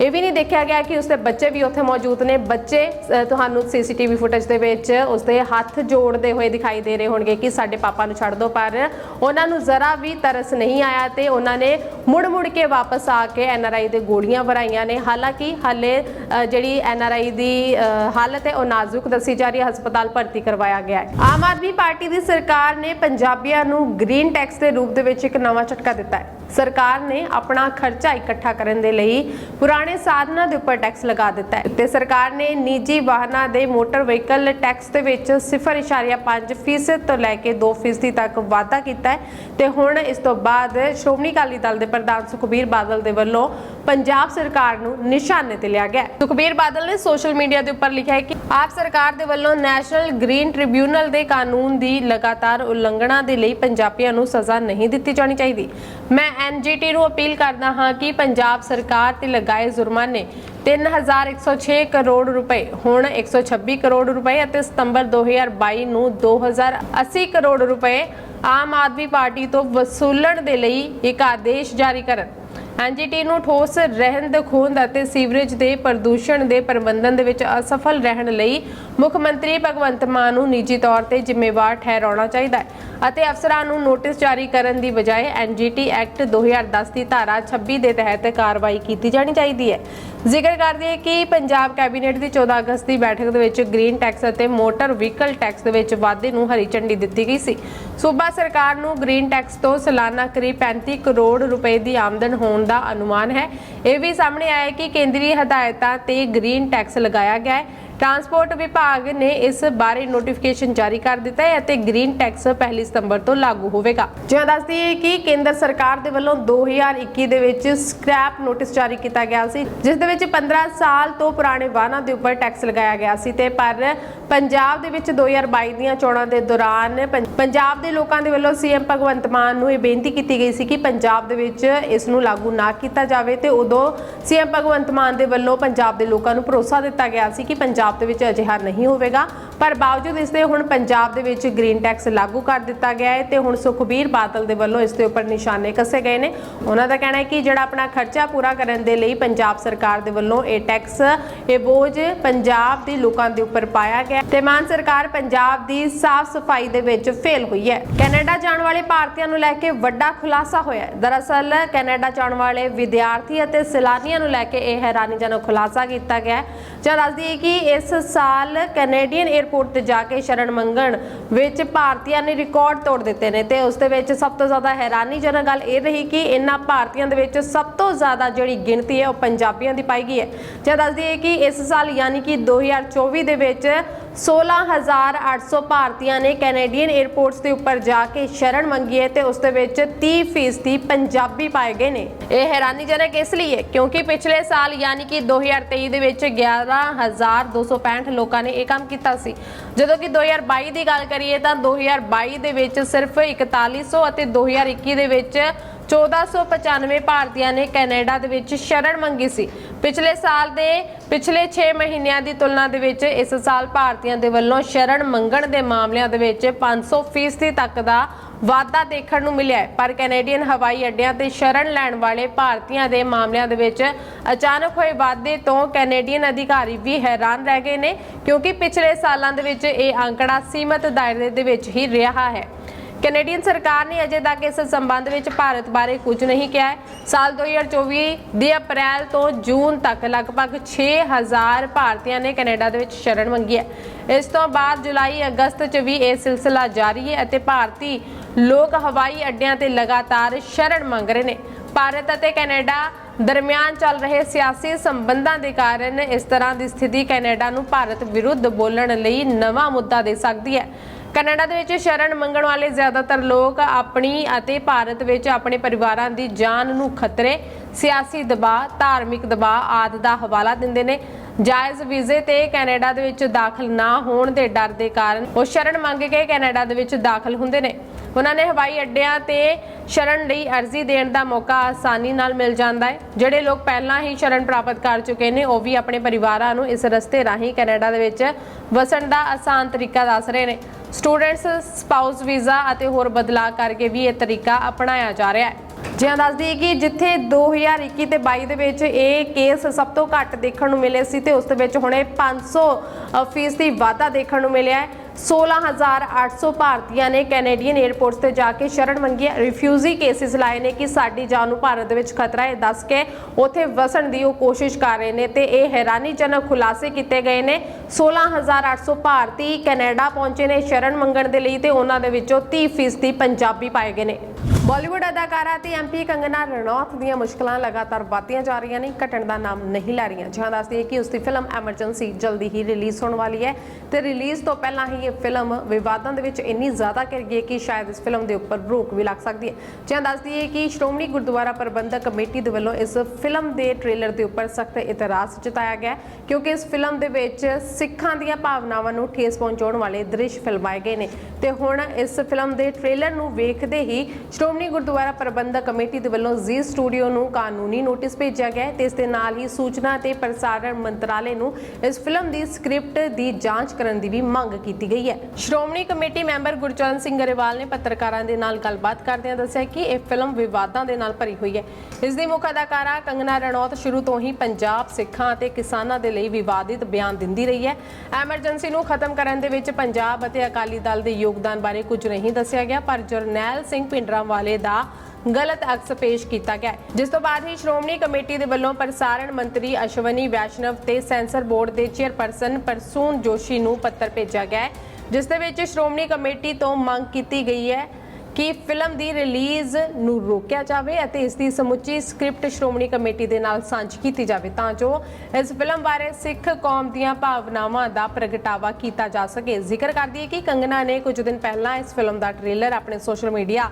ਇਹ ਵੀ ਨਹੀਂ ਦੇਖਿਆ ਗਿਆ ਕਿ ਉਸਦੇ ਬੱਚੇ ਵੀ ਉੱਥੇ ਮੌਜੂਦ ਨੇ। ਬੱਚੇ ਅਹ, ਤੁਹਾਨੂੰ ਸੀਸੀਟੀਵੀ ਫੁਟੇਜ ਦੇ ਵਿੱਚ ਉਸਦੇ ਹੱਥ ਜੋੜਦੇ ਹੋਏ ਦਿਖਾਈ ਦੇ ਰਹੇ ਹੋਣਗੇ ਕਿ ਸਾਡੇ ਪਾਪਾ ਨੂੰ ਛੱਡ ਦਿਓ ਪਰ ਉਹਨਾਂ ਨੂੰ ਜ਼ਰਾ ਵੀ ਤਰਸ ਨਹੀਂ ਆਇਆ ਤੇ ਉਹਨਾਂ ਨੇ ਮੁੜ ਮੁੜ ਕੇ ਵਾਪਸ ਆ ਕੇ ਐਨਆਰਆਈ ਦੇ ਗੋਲੀਆਂ ਭਰਾਈਆਂ ਨੇ। ਹਾਲਾਂਕਿ ਹਾਲੇ ਅਹ, ਜਿਹੜੀ ਐਨਆਰਆਈ ਦੀ ਅਹ, ਹਾਲਤ ਹੈ ਉਹ ਨਾਜ਼ੁਕ ਦੱਸੀ ਜਾ ਰਹੀ ਹੈ। ਹਸਪਤਾਲ ਭਰਤੀ ਕਰਵਾਇਆ ਗਿਆ ਹੈ। ਆਮ ਆਦਮੀ ਪਾਰਟੀ ਦੀ ਸਰਕਾਰ ਨੇ ਪੰਜਾਬੀਆਂ ਨੂੰ ਗ੍ਰੀਨ ਟੈਕਸ ਦੇ ਰੂਪ ਦੇ ਵਿੱਚ ਇੱਕ ਨਵਾਂ ਝਟਕਾ ਦਿੱਤਾ ਹੈ। ਸਰਕਾਰ ਨੇ ਆਪਣਾ ਖਰਚਾ ਇਕੱਠਾ ਕਰਨ ਦੇ ਲਈ ਪੁਰਾਣੇ ਪੁਰਾਣੇ ਸਾਧਨਾਂ ਦੇ ਉੱਪਰ ਟੈਕਸ ਲਗਾ ਦਿੱਤਾ ਹੈ। ਤੇ ਸਰਕਾਰ ਨੇ ਨਿੱਜੀ ਵਾਹਨਾਂ ਦੇ ਮੋਟਰ ਵਹੀਕਲ ਟੈਕਸ ਦੇ ਵਿੱਚ 0.5% ਤੋਂ ਲੈ ਕੇ 2% ਤੱਕ ਵਾਧਾ ਕੀਤਾ ਹੈ। ਤੇ ਹੁਣ ਇਸ ਤੋਂ ਬਾਅਦ ਸ਼੍ਰੋਮਣੀ ਅਕਾਲੀ ਦਲ ਦੇ ਪ੍ਰਧਾਨ ਸੁਖਬੀਰ ਬਾਦਲ ਦੇ ਵੱਲੋਂ ਪੰਜਾਬ ਸਰਕਾਰ ਨੂੰ ਨਿਸ਼ਾਨੇ ਤੇ ਲਿਆ ਗਿਆ ਸੁਖਬੀਰ ਬਾਦਲ ਨੇ ਸੋਸ਼ਲ ਮੀਡੀਆ ਦੇ ਉੱਪਰ ਲਿਖਿਆ ਹੈ ਕਿ ਆਪ ਸਰਕਾਰ ਦੇ ਵੱਲੋਂ ਨੈਸ਼ਨਲ ਗ੍ਰੀਨ ਟ੍ਰਿਬਿਊਨਲ ਦੇ ਕਾਨੂੰਨ ਦੀ ਲਗਾਤਾਰ ਉਲੰਘਣਾ ਦੇ ਲਈ ਪੰਜਾਬੀਆਂ ਨੂੰ ਸਜ਼ਾ ਨਹੀਂ ਦਿੱਤੀ ਜਾਣੀ ਚਾਹੀਦੀ। ਮੈਂ ਐਨਜੀਟੀ ਨੂੰ ਅਪੀਲ ਕਰਦਾ ਹਾਂ ਕਿ ਪੰਜਾਬ ਸਰਕਾਰ ਤੇ ਲਗਾਏ ਜੁਰਮਾਨੇ 3106 ਕਰੋੜ ਰੁਪਏ, ਹੁਣ 126 ਕਰੋੜ ਰੁਪਏ ਅਤੇ ਸਤੰਬਰ 2022 ਨੂੰ 2080 ਕਰੋੜ ਰੁਪਏ ਆਮ ਆਦਮੀ ਪਾਰਟੀ ਤੋਂ ਵਸੂਲਣ ਦੇ ਲਈ ਇੱਕ ਆਦੇਸ਼ ਜਾਰੀ ਕਰਨ। ਐਨਜੀਟੀ ਨੂੰ ਠੋਸ ਰਹਿੰਦ ਖੂੰਦ ਅਤੇ ਸੀਵਰੇਜ ਦੇ ਪ੍ਰਦੂਸ਼ਣ ਦੇ ਪ੍ਰਬੰਧਨ ਦੇ ਵਿੱਚ ਅਸਫਲ ਰਹਿਣ ਲਈ ਮੁੱਖ ਮੰਤਰੀ ਭਗਵੰਤ ਮਾਨ ਨੂੰ ਨਿੱਜੀ ਤੌਰ ਤੇ ਜ਼ਿੰਮੇਵਾਰ ਠਹਿਰਾਉਣਾ ਚਾਹੀਦਾ ਹੈ ਅਤੇ ਅਫਸਰਾਂ ਨੂੰ ਨੋਟਿਸ ਜਾਰੀ ਕਰਨ ਦੀ ਬਜਾਏ ਐਨਜੀਟੀ ਐਕਟ 2010 ਦੀ ਧਾਰਾ 26 ਦੇ ਤਹਿਤ ਕਾਰਵਾਈ ਕੀਤੀ ਜਾਣੀ ਚਾਹੀਦੀ ਹੈ। ਜ਼ਿਕਰ ਕਰਦੇ ਹੈ ਕਿ ਪੰਜਾਬ ਕੈਬਨਿਟ ਦੀ 14 ਅਗਸਤ ਦੀ ਬੈਠਕ ਦੇ ਵਿੱਚ ਗ੍ਰੀਨ ਟੈਕਸ ਅਤੇ ਮੋਟਰ ਵਹੀਕਲ ਟੈਕਸ ਦੇ ਵਿੱਚ ਵਾਧੇ ਨੂੰ ਹਰੀ ਝੰਡੀ ਦਿੱਤੀ ਗਈ ਸੀ। ਸੂਬਾ ਸਰਕਾਰ ਨੂੰ ਗ੍ਰੀਨ ਟੈਕਸ ਤੋਂ ਸਾਲਾਨਾ ਕਰੀਬ 35 ਕਰੋੜ ਰੁਪਏ ਦੀ ਆਮਦਨ ਹੋਣ ਦਾ ਅਨੁਮਾਨ ਹੈ। ਇਹ ਵੀ ਸਾਹਮਣੇ ਆਇਆ ਕਿ ਕੇਂਦਰੀ ਹਦਾਇਤਾਂ ਤੇ ਗ੍ਰੀਨ ਟੈਕਸ ਲਗਾਇਆ ਗਿਆ ਹੈ। ਟਰਾਂਸਪੋਰਟ ਵਿਭਾਗ ਨੇ ਇਸ ਬਾਰੇ ਨੋਟੀਫਿਕੇਸ਼ਨ ਜਾਰੀ ਕਰ ਦਿੱਤਾ ਹੈ ਅਤੇ ਗ੍ਰੀਨ ਟੈਕਸ ਪਹਿਲੀ ਸਤੰਬਰ ਤੋਂ ਲਾਗੂ ਹੋਵੇਗਾ। ਜਿਵੇਂ ਦੱਸਦੀ ਹੈ ਕਿ ਕੇਂਦਰ ਸਰਕਾਰ ਦੇ ਵੱਲੋਂ 2021 ਦੇ ਵਿੱਚ ਸਕ੍ਰੈਪ ਨੋਟਿਸ ਜਾਰੀ ਕੀਤਾ ਗਿਆ ਸੀ, ਜਿਸ ਦੇ ਵਿੱਚ 15 ਸਾਲ ਤੋਂ ਪੁਰਾਣੇ ਵਾਹਨਾਂ ਦੇ ਉੱਪਰ ਟੈਕਸ ਲਗਾਇਆ ਗਿਆ ਸੀ ਤੇ ਪਰ ਪੰਜਾਬ ਦੇ ਵਿੱਚ 2022 ਦੀਆਂ ਚੋਣਾਂ ਦੇ ਦੌਰਾਨ ਪੰਜਾਬ ਦੇ ਲੋਕਾਂ ਦੇ ਵੱਲੋਂ ਸੀਐਮ ਭਗਵੰਤ ਮਾਨ ਨੂੰ ਇਹ ਬੇਨਤੀ ਕੀਤੀ ਗਈ ਸੀ ਕਿ ਪੰਜਾਬ ਦੇ ਵਿੱਚ ਇਸ ਨੂੰ ਲਾਗੂ ਨਾ ਕੀਤਾ ਜਾਵੇ ਤੇ ਉਦੋਂ ਸੀਐਮ ਭਗਵੰਤ ਮਾਨ ਦੇ ਵੱਲੋਂ ਪੰਜਾਬ ਦੇ ਲੋਕਾਂ ਨੂੰ ਭਰੋਸਾ ਦਿੱਤਾ ਗਿਆ ਸੀ ਕਿ ਪੰਜਾਬ ਦੇ ਵਿੱਚ ਅਜਿਹਾ ਨਹੀਂ ਹੋਵੇਗਾ। ਪਰ ਬਾਵਜੂਦ ਇਸ ਦੇ ਹੁਣ ਪੰਜਾਬ ਦੇ ਵਿੱਚ ਗ੍ਰੀਨ ਟੈਕਸ ਲਾਗੂ ਕਰ ਦਿੱਤਾ ਗਿਆ ਹੈ ਤੇ ਹੁਣ ਸੁਖਬੀਰ ਬਾਦਲ ਦੇ ਵੱਲੋਂ ਇਸ ਦੇ ਉੱਪਰ ਨਿਸ਼ਾਨੇ ਕੱਸੇ ਗਏ ਨੇ। ਉਹਨਾਂ ਦਾ ਕਹਿਣਾ ਹੈ ਕਿ ਜਿਹੜਾ ਆਪਣਾ ਖਰਚਾ ਪੂਰਾ ਕਰਨ ਦੇ ਲਈ ਪੰਜਾਬ ਸਰਕਾਰ ਦੇ ਵੱਲੋਂ ਇਹ ਟੈਕਸ ਇਹ ਬੋਝ ਪੰਜਾਬ ਦੇ ਲੋਕਾਂ ਦੇ ਉੱਪਰ ਪਾਇਆ ਗਿਆ ਤੇ ਮਾਨ ਸਰਕਾਰ ਪੰਜਾਬ ਦੀ ਸਾਫ਼ ਸਫ਼ਾਈ ਦੇ ਵਿੱਚ ਫੇਲ ਹੋਈ ਹੈ। ਕੈਨੇਡਾ ਜਾਣ ਵਾਲੇ ਭਾਰਤੀਆਂ ਨੂੰ ਲੈ ਕੇ ਵੱਡਾ ਖੁਲਾਸਾ ਹੋਇਆ ਹੈ। ਦਰਅਸਲ, ਕੈਨੇਡਾ ਜਾਣ ਵਾਲੇ ਵਿਦਿਆਰਥੀ ਅਤੇ ਸੈਲਾਨੀਆਂ ਨੂੰ ਲੈ ਕੇ ਇਹ ਹੈਰਾਨੀਜਨਕ ਖੁਲਾਸਾ ਕੀਤਾ ਗਿਆ ਹੈ। ਜਦ ਦੱਸਦੀ ਹੈ ਕਿ ਇਸ ਸਾਲ ਕੈਨੇਡੀਅਨ 에ਅਰਪੋਰਟ ਤੇ ਜਾ ਕੇ ਸ਼ਰਨ ਮੰਗਣ ਵਿੱਚ ਭਾਰਤੀਆਂ ਨੇ ਰਿਕਾਰਡ ਤੋੜ ਦਿੱਤੇ ਨੇ ਤੇ ਉਸ ਦੇ ਵਿੱਚ ਸਭ ਤੋਂ ਜ਼ਿਆਦਾ ਹੈਰਾਨੀਜਨਕ ਗੱਲ ਇਹ ਰਹੀ ਕਿ ਇਹਨਾਂ ਭਾਰਤੀਆਂ ਦੇ ਵਿੱਚ ਸਭ ਤੋਂ ਜ਼ਿਆਦਾ ਜਿਹੜੀ ਗਿਣਤੀ ਹੈ ਉਹ ਪੰਜਾਬੀਆਂ ਦੀ ਪਾਈ ਗਈ ਹੈ। ਜਦ ਦੱਸਦੀ ਹੈ ਕਿ ਇਸ ਸਾਲ ਯਾਨੀ ਕਿ 2024 ਦੇ ਵਿੱਚ 16800 ਭਾਰਤੀਆਂ ਨੇ ਕੈਨੇਡੀਅਨ 에ਅਰਪੋਰਟਸ ਦੇ ਉੱਪਰ ਜਾ ਕੇ ਸ਼ਰਨ ਮੰਗੀ ਹੈ ਤੇ ਉਸ ਦੇ ਵਿੱਚ 30% ਪੰਜਾਬੀ ਪਾਏ ਗਏ ਨੇ। ਇਹ ਹੈਰਾਨੀਜਨਕ ਇਸ ਲਈ ਹੈ ਕਿਉਂਕਿ ਪਿਛਲੇ ਸਾਲ ਯਾਨੀ ਕਿ 2023 ਦੇ ਵਿੱਚ 11265 ਲੋਕਾਂ ਨੇ ਇਹ ਕੰਮ ਕੀਤਾ ਸੀ। ਜਦੋਂ ਕਿ 2022 ਦੀ ਗੱਲ ਕਰੀਏ ਤਾਂ 2022 ਦੇ ਵਿੱਚ ਸਿਰਫ 4100 ਅਤੇ 2021 ਦੇ ਵਿੱਚ 1495 ਭਾਰਤੀਆਂ ਨੇ ਕੈਨੇਡਾ ਦੇ ਵਿੱਚ ਸ਼ਰਨ ਮੰਗੀ ਸੀ। ਪਿਛਲੇ ਸਾਲ ਦੇ, ਪਿਛਲੇ 6 ਮਹੀਨਿਆਂ ਦੀ ਤੁਲਨਾ ਦੇ ਵਿੱਚ ਇਸ ਸਾਲ ਭਾਰਤੀਆਂ ਦੇ ਵੱਲੋਂ ਸ਼ਰਨ ਮੰਗਣ ਦੇ ਮਾਮਲਿਆਂ ਦੇ ਵਿੱਚ 500% ਤੱਕ ਦਾ ਵਾਧਾ ਦੇਖਣ ਨੂੰ ਮਿਲਿਆ ਹੈ। ਪਰ ਕੈਨੇਡੀਅਨ ਹਵਾਈ ਅੱਡਿਆਂ ਤੇ ਸ਼ਰਨ ਲੈਣ ਵਾਲੇ ਭਾਰਤੀਆਂ ਦੇ ਮਾਮਲਿਆਂ ਦੇ ਵਿੱਚ ਅਚਾਨਕ ਹੋਏ ਵਾਧੇ ਤੋਂ ਕੈਨੇਡੀਅਨ ਅਧਿਕਾਰੀ ਵੀ ਹੈਰਾਨ ਰਹਿ ਗਏ ਨੇ, ਕਿਉਂਕਿ ਪਿਛਲੇ ਸਾਲਾਂ ਦੇ ਵਿੱਚ ਇਹ ਅੰਕੜਾ ਸੀਮਤ ਦਾਇਰੇ ਦੇ ਵਿੱਚ ਹੀ ਰਿਹਾ ਹੈ। ਕੈਨੇਡੀਅਨ ਸਰਕਾਰ ਨੇ ਅਜੇ ਤੱਕ ਇਸ ਸੰਬੰਧ ਵਿੱਚ ਭਾਰਤ ਬਾਰੇ ਕੁਝ ਨਹੀਂ ਕਿਹਾ ਹੈ। ਸਾਲ 2024 ਦੇ ਅਪ੍ਰੈਲ ਤੋਂ ਜੂਨ ਤੱਕ ਲਗਭਗ 6000 ਭਾਰਤੀਆਂ ਨੇ ਕੈਨੇਡਾ ਦੇ ਵਿੱਚ ਸ਼ਰਨ ਮੰਗੀ ਹੈ। ਇਸ ਤੋਂ ਬਾਅਦ ਜੁਲਾਈ, ਅਗਸਤ 'ਚ ਵੀ ਇਹ ਸਿਲਸਿਲਾ ਜਾਰੀ ਹੈ ਅਤੇ ਭਾਰਤੀ ਲੋਕ ਹਵਾਈ ਅੱਡਿਆਂ ਤੇ ਲਗਾਤਾਰ ਸ਼ਰਨ ਮੰਗ ਰਹੇ ਨੇ। ਭਾਰਤ ਅਤੇ ਕੈਨੇਡਾ ਦਰਮਿਆਨ ਚੱਲ ਰਹੇ ਸਿਆਸੀ ਸੰਬੰਧਾਂ ਦੇ ਕਾਰਨ ਇਸ ਤਰ੍ਹਾਂ ਦੀ ਸਥਿਤੀ ਕੈਨੇਡਾ ਨੂੰ ਭਾਰਤ ਵਿਰੁੱਧ ਬੋਲਣ ਲਈ ਨਵਾਂ ਮੁੱਦਾ ਦੇ ਸਕਦੀ ਹੈ। ਕੈਨੇਡਾ ਦੇ ਵਿੱਚ ਸ਼ਰਨ ਮੰਗਣ ਵਾਲੇ ਜ਼ਿਆਦਾਤਰ ਲੋਕ ਆਪਣੀ ਅਤੇ ਭਾਰਤ ਵਿੱਚ ਆਪਣੇ ਪਰਿਵਾਰਾਂ ਦੀ ਜਾਨ ਨੂੰ ਖਤਰੇ, ਸਿਆਸੀ ਦਬਾਅ, ਧਾਰਮਿਕ ਦਬਾਅ ਆਦਿ ਦਾ ਹਵਾਲਾ ਦਿੰਦੇ ਨੇ। ਜਾਇਜ਼ ਵੀਜ਼ੇ ਤੇ ਕੈਨੇਡਾ ਦੇ ਵਿੱਚ ਦਾਖਲ ਨਾ ਹੋਣ ਦੇ ਡਰ ਦੇ ਕਾਰਨ ਉਹ ਸ਼ਰਨ ਮੰਗ ਕੇ ਕੈਨੇਡਾ ਦੇ ਵਿੱਚ ਦਾਖਲ ਹੁੰਦੇ ਨੇ। ਉਹਨਾਂ ਨੇ ਹਵਾਈ ਅੱਡਿਆਂ ਤੇ ਸ਼ਰਨ ਲਈ ਅਰਜ਼ੀ ਦੇਣ ਦਾ ਮੌਕਾ ਆਸਾਨੀ ਨਾਲ ਮਿਲ ਜਾਂਦਾ ਹੈ। ਜਿਹੜੇ ਲੋਕ ਪਹਿਲਾਂ ਹੀ ਸ਼ਰਨ ਪ੍ਰਾਪਤ ਕਰ ਚੁੱਕੇ ਨੇ, ਉਹ ਵੀ ਆਪਣੇ ਪਰਿਵਾਰਾਂ ਨੂੰ ਇਸ ਰਸਤੇ ਰਾਹੀਂ ਕੈਨੇਡਾ ਦੇ ਵਿੱਚ ਵਸਣ ਦਾ ਆਸਾਨ ਤਰੀਕਾ ਦੱਸ ਰਹੇ ਨੇ। ਸਟੂਡੈਂਟਸ ਸਪਾਊਸ ਵੀਜ਼ਾ ਅਤੇ ਹੋਰ ਬਦਲਾਅ ਕਰਕੇ ਵੀ ਇਹ ਤਰੀਕਾ ਅਪਣਾਇਆ ਜਾ ਰਿਹਾ ਹੈ। ਜਿਵੇਂ ਦੱਸਦੀ ਹੈ ਕਿ ਜਿੱਥੇ 2021 ਤੇ 22 ਦੇ ਵਿੱਚ ਇਹ ਕੇਸ ਸਭ ਤੋਂ ਘੱਟ ਦੇਖਣ ਨੂੰ ਮਿਲੇ ਸੀ ਤੇ ਉਸ ਦੇ ਵਿੱਚ ਹੁਣੇ 500 ਫੀਸਦੀ ਵਾਧਾ ਦੇਖਣ ਨੂੰ ਮਿਲਿਆ ਹੈ। 16800 ਭਾਰਤੀਆਂ ਨੇ ਕੈਨੇਡੀਅਨ 에ਅਰਪੋਰਟਸ ਤੇ ਜਾ ਕੇ ਸ਼ਰਨ ਮੰਗੀ ਰਿਫਿਊਜੀ ਕੇਸਿਸ ਲਾਏ ਨੇ ਕਿ ਸਾਡੀ ਜਾਨ ਨੂੰ ਭਾਰਤ ਦੇ ਵਿੱਚ ਖਤਰਾ ਹੈ। ਦੱਸ ਕੇ ਉੱਥੇ ਵਸਣ ਦੀ ਉਹ ਕੋਸ਼ਿਸ਼ ਕਰ ਰਹੇ ਨੇ ਤੇ ਇਹ ਹੈਰਾਨੀਜਨਕ ਖੁਲਾਸੇ ਕੀਤੇ ਗਏ ਨੇ। 16800 ਭਾਰਤੀ ਕੈਨੇਡਾ ਪਹੁੰਚੇ ਨੇ ਸ਼ਰਨ ਮੰਗਣ ਦੇ ਲਈ ਤੇ ਉਹਨਾਂ ਦੇ ਵਿੱਚੋਂ 30% ਪੰਜਾਬੀ ਪਾਏ ਗਏ ਨੇ। ਬਾਲੀਵੁੱਡ ਅਦਾਕਾਰਾ ਤੇ ਐਮਪੀ ਕੰਗਨਾ ਰਣੌਤ ਦੀਆਂ ਮੁਸ਼ਕਲਾਂ ਲਗਾਤਾਰ ਵਧਦੀਆਂ ਜਾ ਰਹੀਆਂ ਨੇ, ਘਟਣ ਦਾ ਨਾਮ ਨਹੀਂ ਲੈ ਰਹੀਆਂ। ਜਿਹਾਂ ਦੱਸਦੀ ਹੈ ਕਿ ਉਸ ਦੀ ਫਿਲਮ ਐਮਰਜੈਂਸੀ ਜਲਦੀ ਹੀ ਰਿਲੀਜ਼ ਹੋਣ ਵਾਲੀ ਹੈ ਤੇ ਰਿਲੀਜ਼ ਤੋਂ ਪਹਿਲਾਂ ਹੀ ਇਹ ਫਿਲਮ ਵਿਵਾਦਾਂ ਦੇ ਵਿੱਚ ਇੰਨੀ ਜ਼ਿਆਦਾ ਘਿਰ ਗਈ ਕਿ ਸ਼ਾਇਦ ਇਸ ਫਿਲਮ ਦੇ ਉੱਪਰ ਰੋਕ ਵੀ ਲੱਗ ਸਕਦੀ ਹੈ। ਜਿਹਾਂ ਦੱਸਦੀ ਹੈ ਕਿ ਸ਼੍ਰੋਮਣੀ ਗੁਰਦੁਆਰਾ ਪ੍ਰਬੰਧਕ ਕਮੇਟੀ ਦੇ ਵੱਲੋਂ ਇਸ ਫਿਲਮ ਦੇ ਟ੍ਰੇਲਰ ਦੇ ਉੱਪਰ ਸਖਤ ਇਤਰਾਜ਼ ਜਤਾਇਆ ਗਿਆ ਕਿਉਂਕਿ ਇਸ ਫਿਲਮ ਦੇ ਵਿੱਚ ਸਿੱਖਾਂ ਦੀਆਂ ਭਾਵਨਾਵਾਂ ਨੂੰ ਠੇਸ ਪਹੁੰਚਾਉਣ ਵਾਲੇ ਦ੍ਰਿਸ਼ ਫਿਲਮਾਏ ਗਏ ਨੇ। ਤੇ ਹੁਣ ਇਸ ਫਿਲਮ ਦੇ ਟ੍ਰੇਲਰ ਨੂੰ ਵੇਖਦੇ ਹੀ ਸ਼੍ਰੋਮਣੀ ਗੁਰਦੁਆਰਾ ਪ੍ਰਬੰਧਕ ਕਮੇਟੀ ਦੇ ਵੱਲੋਂ ਜ਼ੀ ਸਟੂਡੀਓ ਨੂੰ ਕਾਨੂੰਨੀ ਨੋਟਿਸ ਭੇਜਿਆ ਗਿਆ ਹੈ ਤੇ ਇਸ ਦੇ ਨਾਲ ਹੀ ਸੂਚਨਾ ਤੇ ਪ੍ਰਸਾਰਣ ਮੰਤਰਾਲੇ ਨੂੰ ਇਸ ਫਿਲਮ ਦੀ ਸਕ੍ਰਿਪਟ ਦੀ ਜਾਂਚ ਕਰਨ ਦੀ ਵੀ ਮੰਗ ਕੀਤੀ ਗਈ ਹੈ। ਸ਼੍ਰੋਮਣੀ ਕਮੇਟੀ ਮੈਂਬਰ ਗੁਰਚਰਨ ਸਿੰਘ ਗਰੇਵਾਲ ਨੇ ਪੱਤਰਕਾਰਾਂ ਦੇ ਨਾਲ ਗੱਲਬਾਤ ਕਰਦਿਆਂ ਦੱਸਿਆ ਕਿ ਇਹ ਫਿਲਮ ਵਿਵਾਦਾਂ ਦੇ ਨਾਲ ਭਰੀ ਹੋਈ ਹੈ। ਇਸ ਦੀ ਮੁੱਖ ਅਦਾਕਾਰਾ ਕੰਗਨਾ ਰਣੌਤ ਸ਼ੁਰੂ ਤੋਂ ਹੀ ਪੰਜਾਬ ਸਿੱਖਾਂ ਅਤੇ ਕਿਸਾਨਾਂ ਦੇ ਲਈ ਵਿਵਾਦਿਤ ਬਿਆਨ ਦਿੰਦੀ ਰਹੀ ਹੈ। ਐਮਰਜੈਂਸੀ ਨੂੰ ਖਤਮ ਕਰਨ ਦੇ ਵਿੱਚ ਪੰਜਾਬ ਅਤੇ ਅਕਾਲੀ ਦਲ ਦੇ ਯੋਗਦਾਨ ਬਾਰੇ ਕੁਝ ਨਹੀਂ ਦੱਸਿਆ ਗਿਆ, ਪਰ ਜਰਨੈਲ ਸਿੰਘ ਭਿੰਡਰਾਂਵਾਲੇ ਦਾ ਗਲਤ ਅਕਸ ਪੇਸ਼ ਕੀਤਾ ਗਿਆ ਜਿਸ ਤੋਂ ਬਾਅਦ ਹੀ ਸ਼੍ਰੋਮਣੀ ਕਮੇਟੀ ਦੇ ਵੱਲੋਂ ਪ੍ਰਸਾਰਣ ਮੰਤਰੀ ਅਸ਼ਵਨੀ ਵੈਸ਼ਨਵ ਤੇ ਸੈਂਸਰ ਬੋਰਡ ਦੇ ਚੇਅਰਪਰਸਨ ਪਰਸੂਨ ਜੋਸ਼ੀ ਨੂੰ ਪੱਤਰ ਭੇਜਿਆ ਗਿਆ ਹੈ, ਜਿਸ ਦੇ ਵਿੱਚ ਸ਼੍ਰੋਮਣੀ ਕਮੇਟੀ ਤੋਂ ਮੰਗ ਕੀਤੀ ਗਈ ਹੈ ਕਿ ਫਿਲਮ ਦੀ ਰਿਲੀਜ਼ ਨੂੰ ਰੋਕਿਆ ਜਾਵੇ ਅਤੇ ਇਸ ਦੀ ਸਮੁੱਚੀ ਸਕ੍ਰਿਪਟ ਸ਼੍ਰੋਮਣੀ ਕਮੇਟੀ ਦੇ ਨਾਲ ਸਾਂਝੀ ਕੀਤੀ ਜਾਵੇ ਤਾਂ ਜੋ ਇਸ ਫਿਲਮ ਬਾਰੇ ਸਿੱਖ ਕੌਮ ਦੀਆਂ ਭਾਵਨਾਵਾਂ ਦਾ ਪ੍ਰਗਟਾਵਾ ਕੀਤਾ ਜਾ ਸਕੇ ਜ਼ਿਕਰ ਕਰਦੀ ਹੈ ਕਿ ਕੰਗਨਾ ਨੇ ਕੁਝ ਦਿਨ ਪਹਿਲਾਂ ਇਸ ਫਿਲਮ ਦਾ ਟ੍ਰੇਲਰ ਆਪਣੇ ਸੋਸ਼ਲ ਮੀਡੀਆ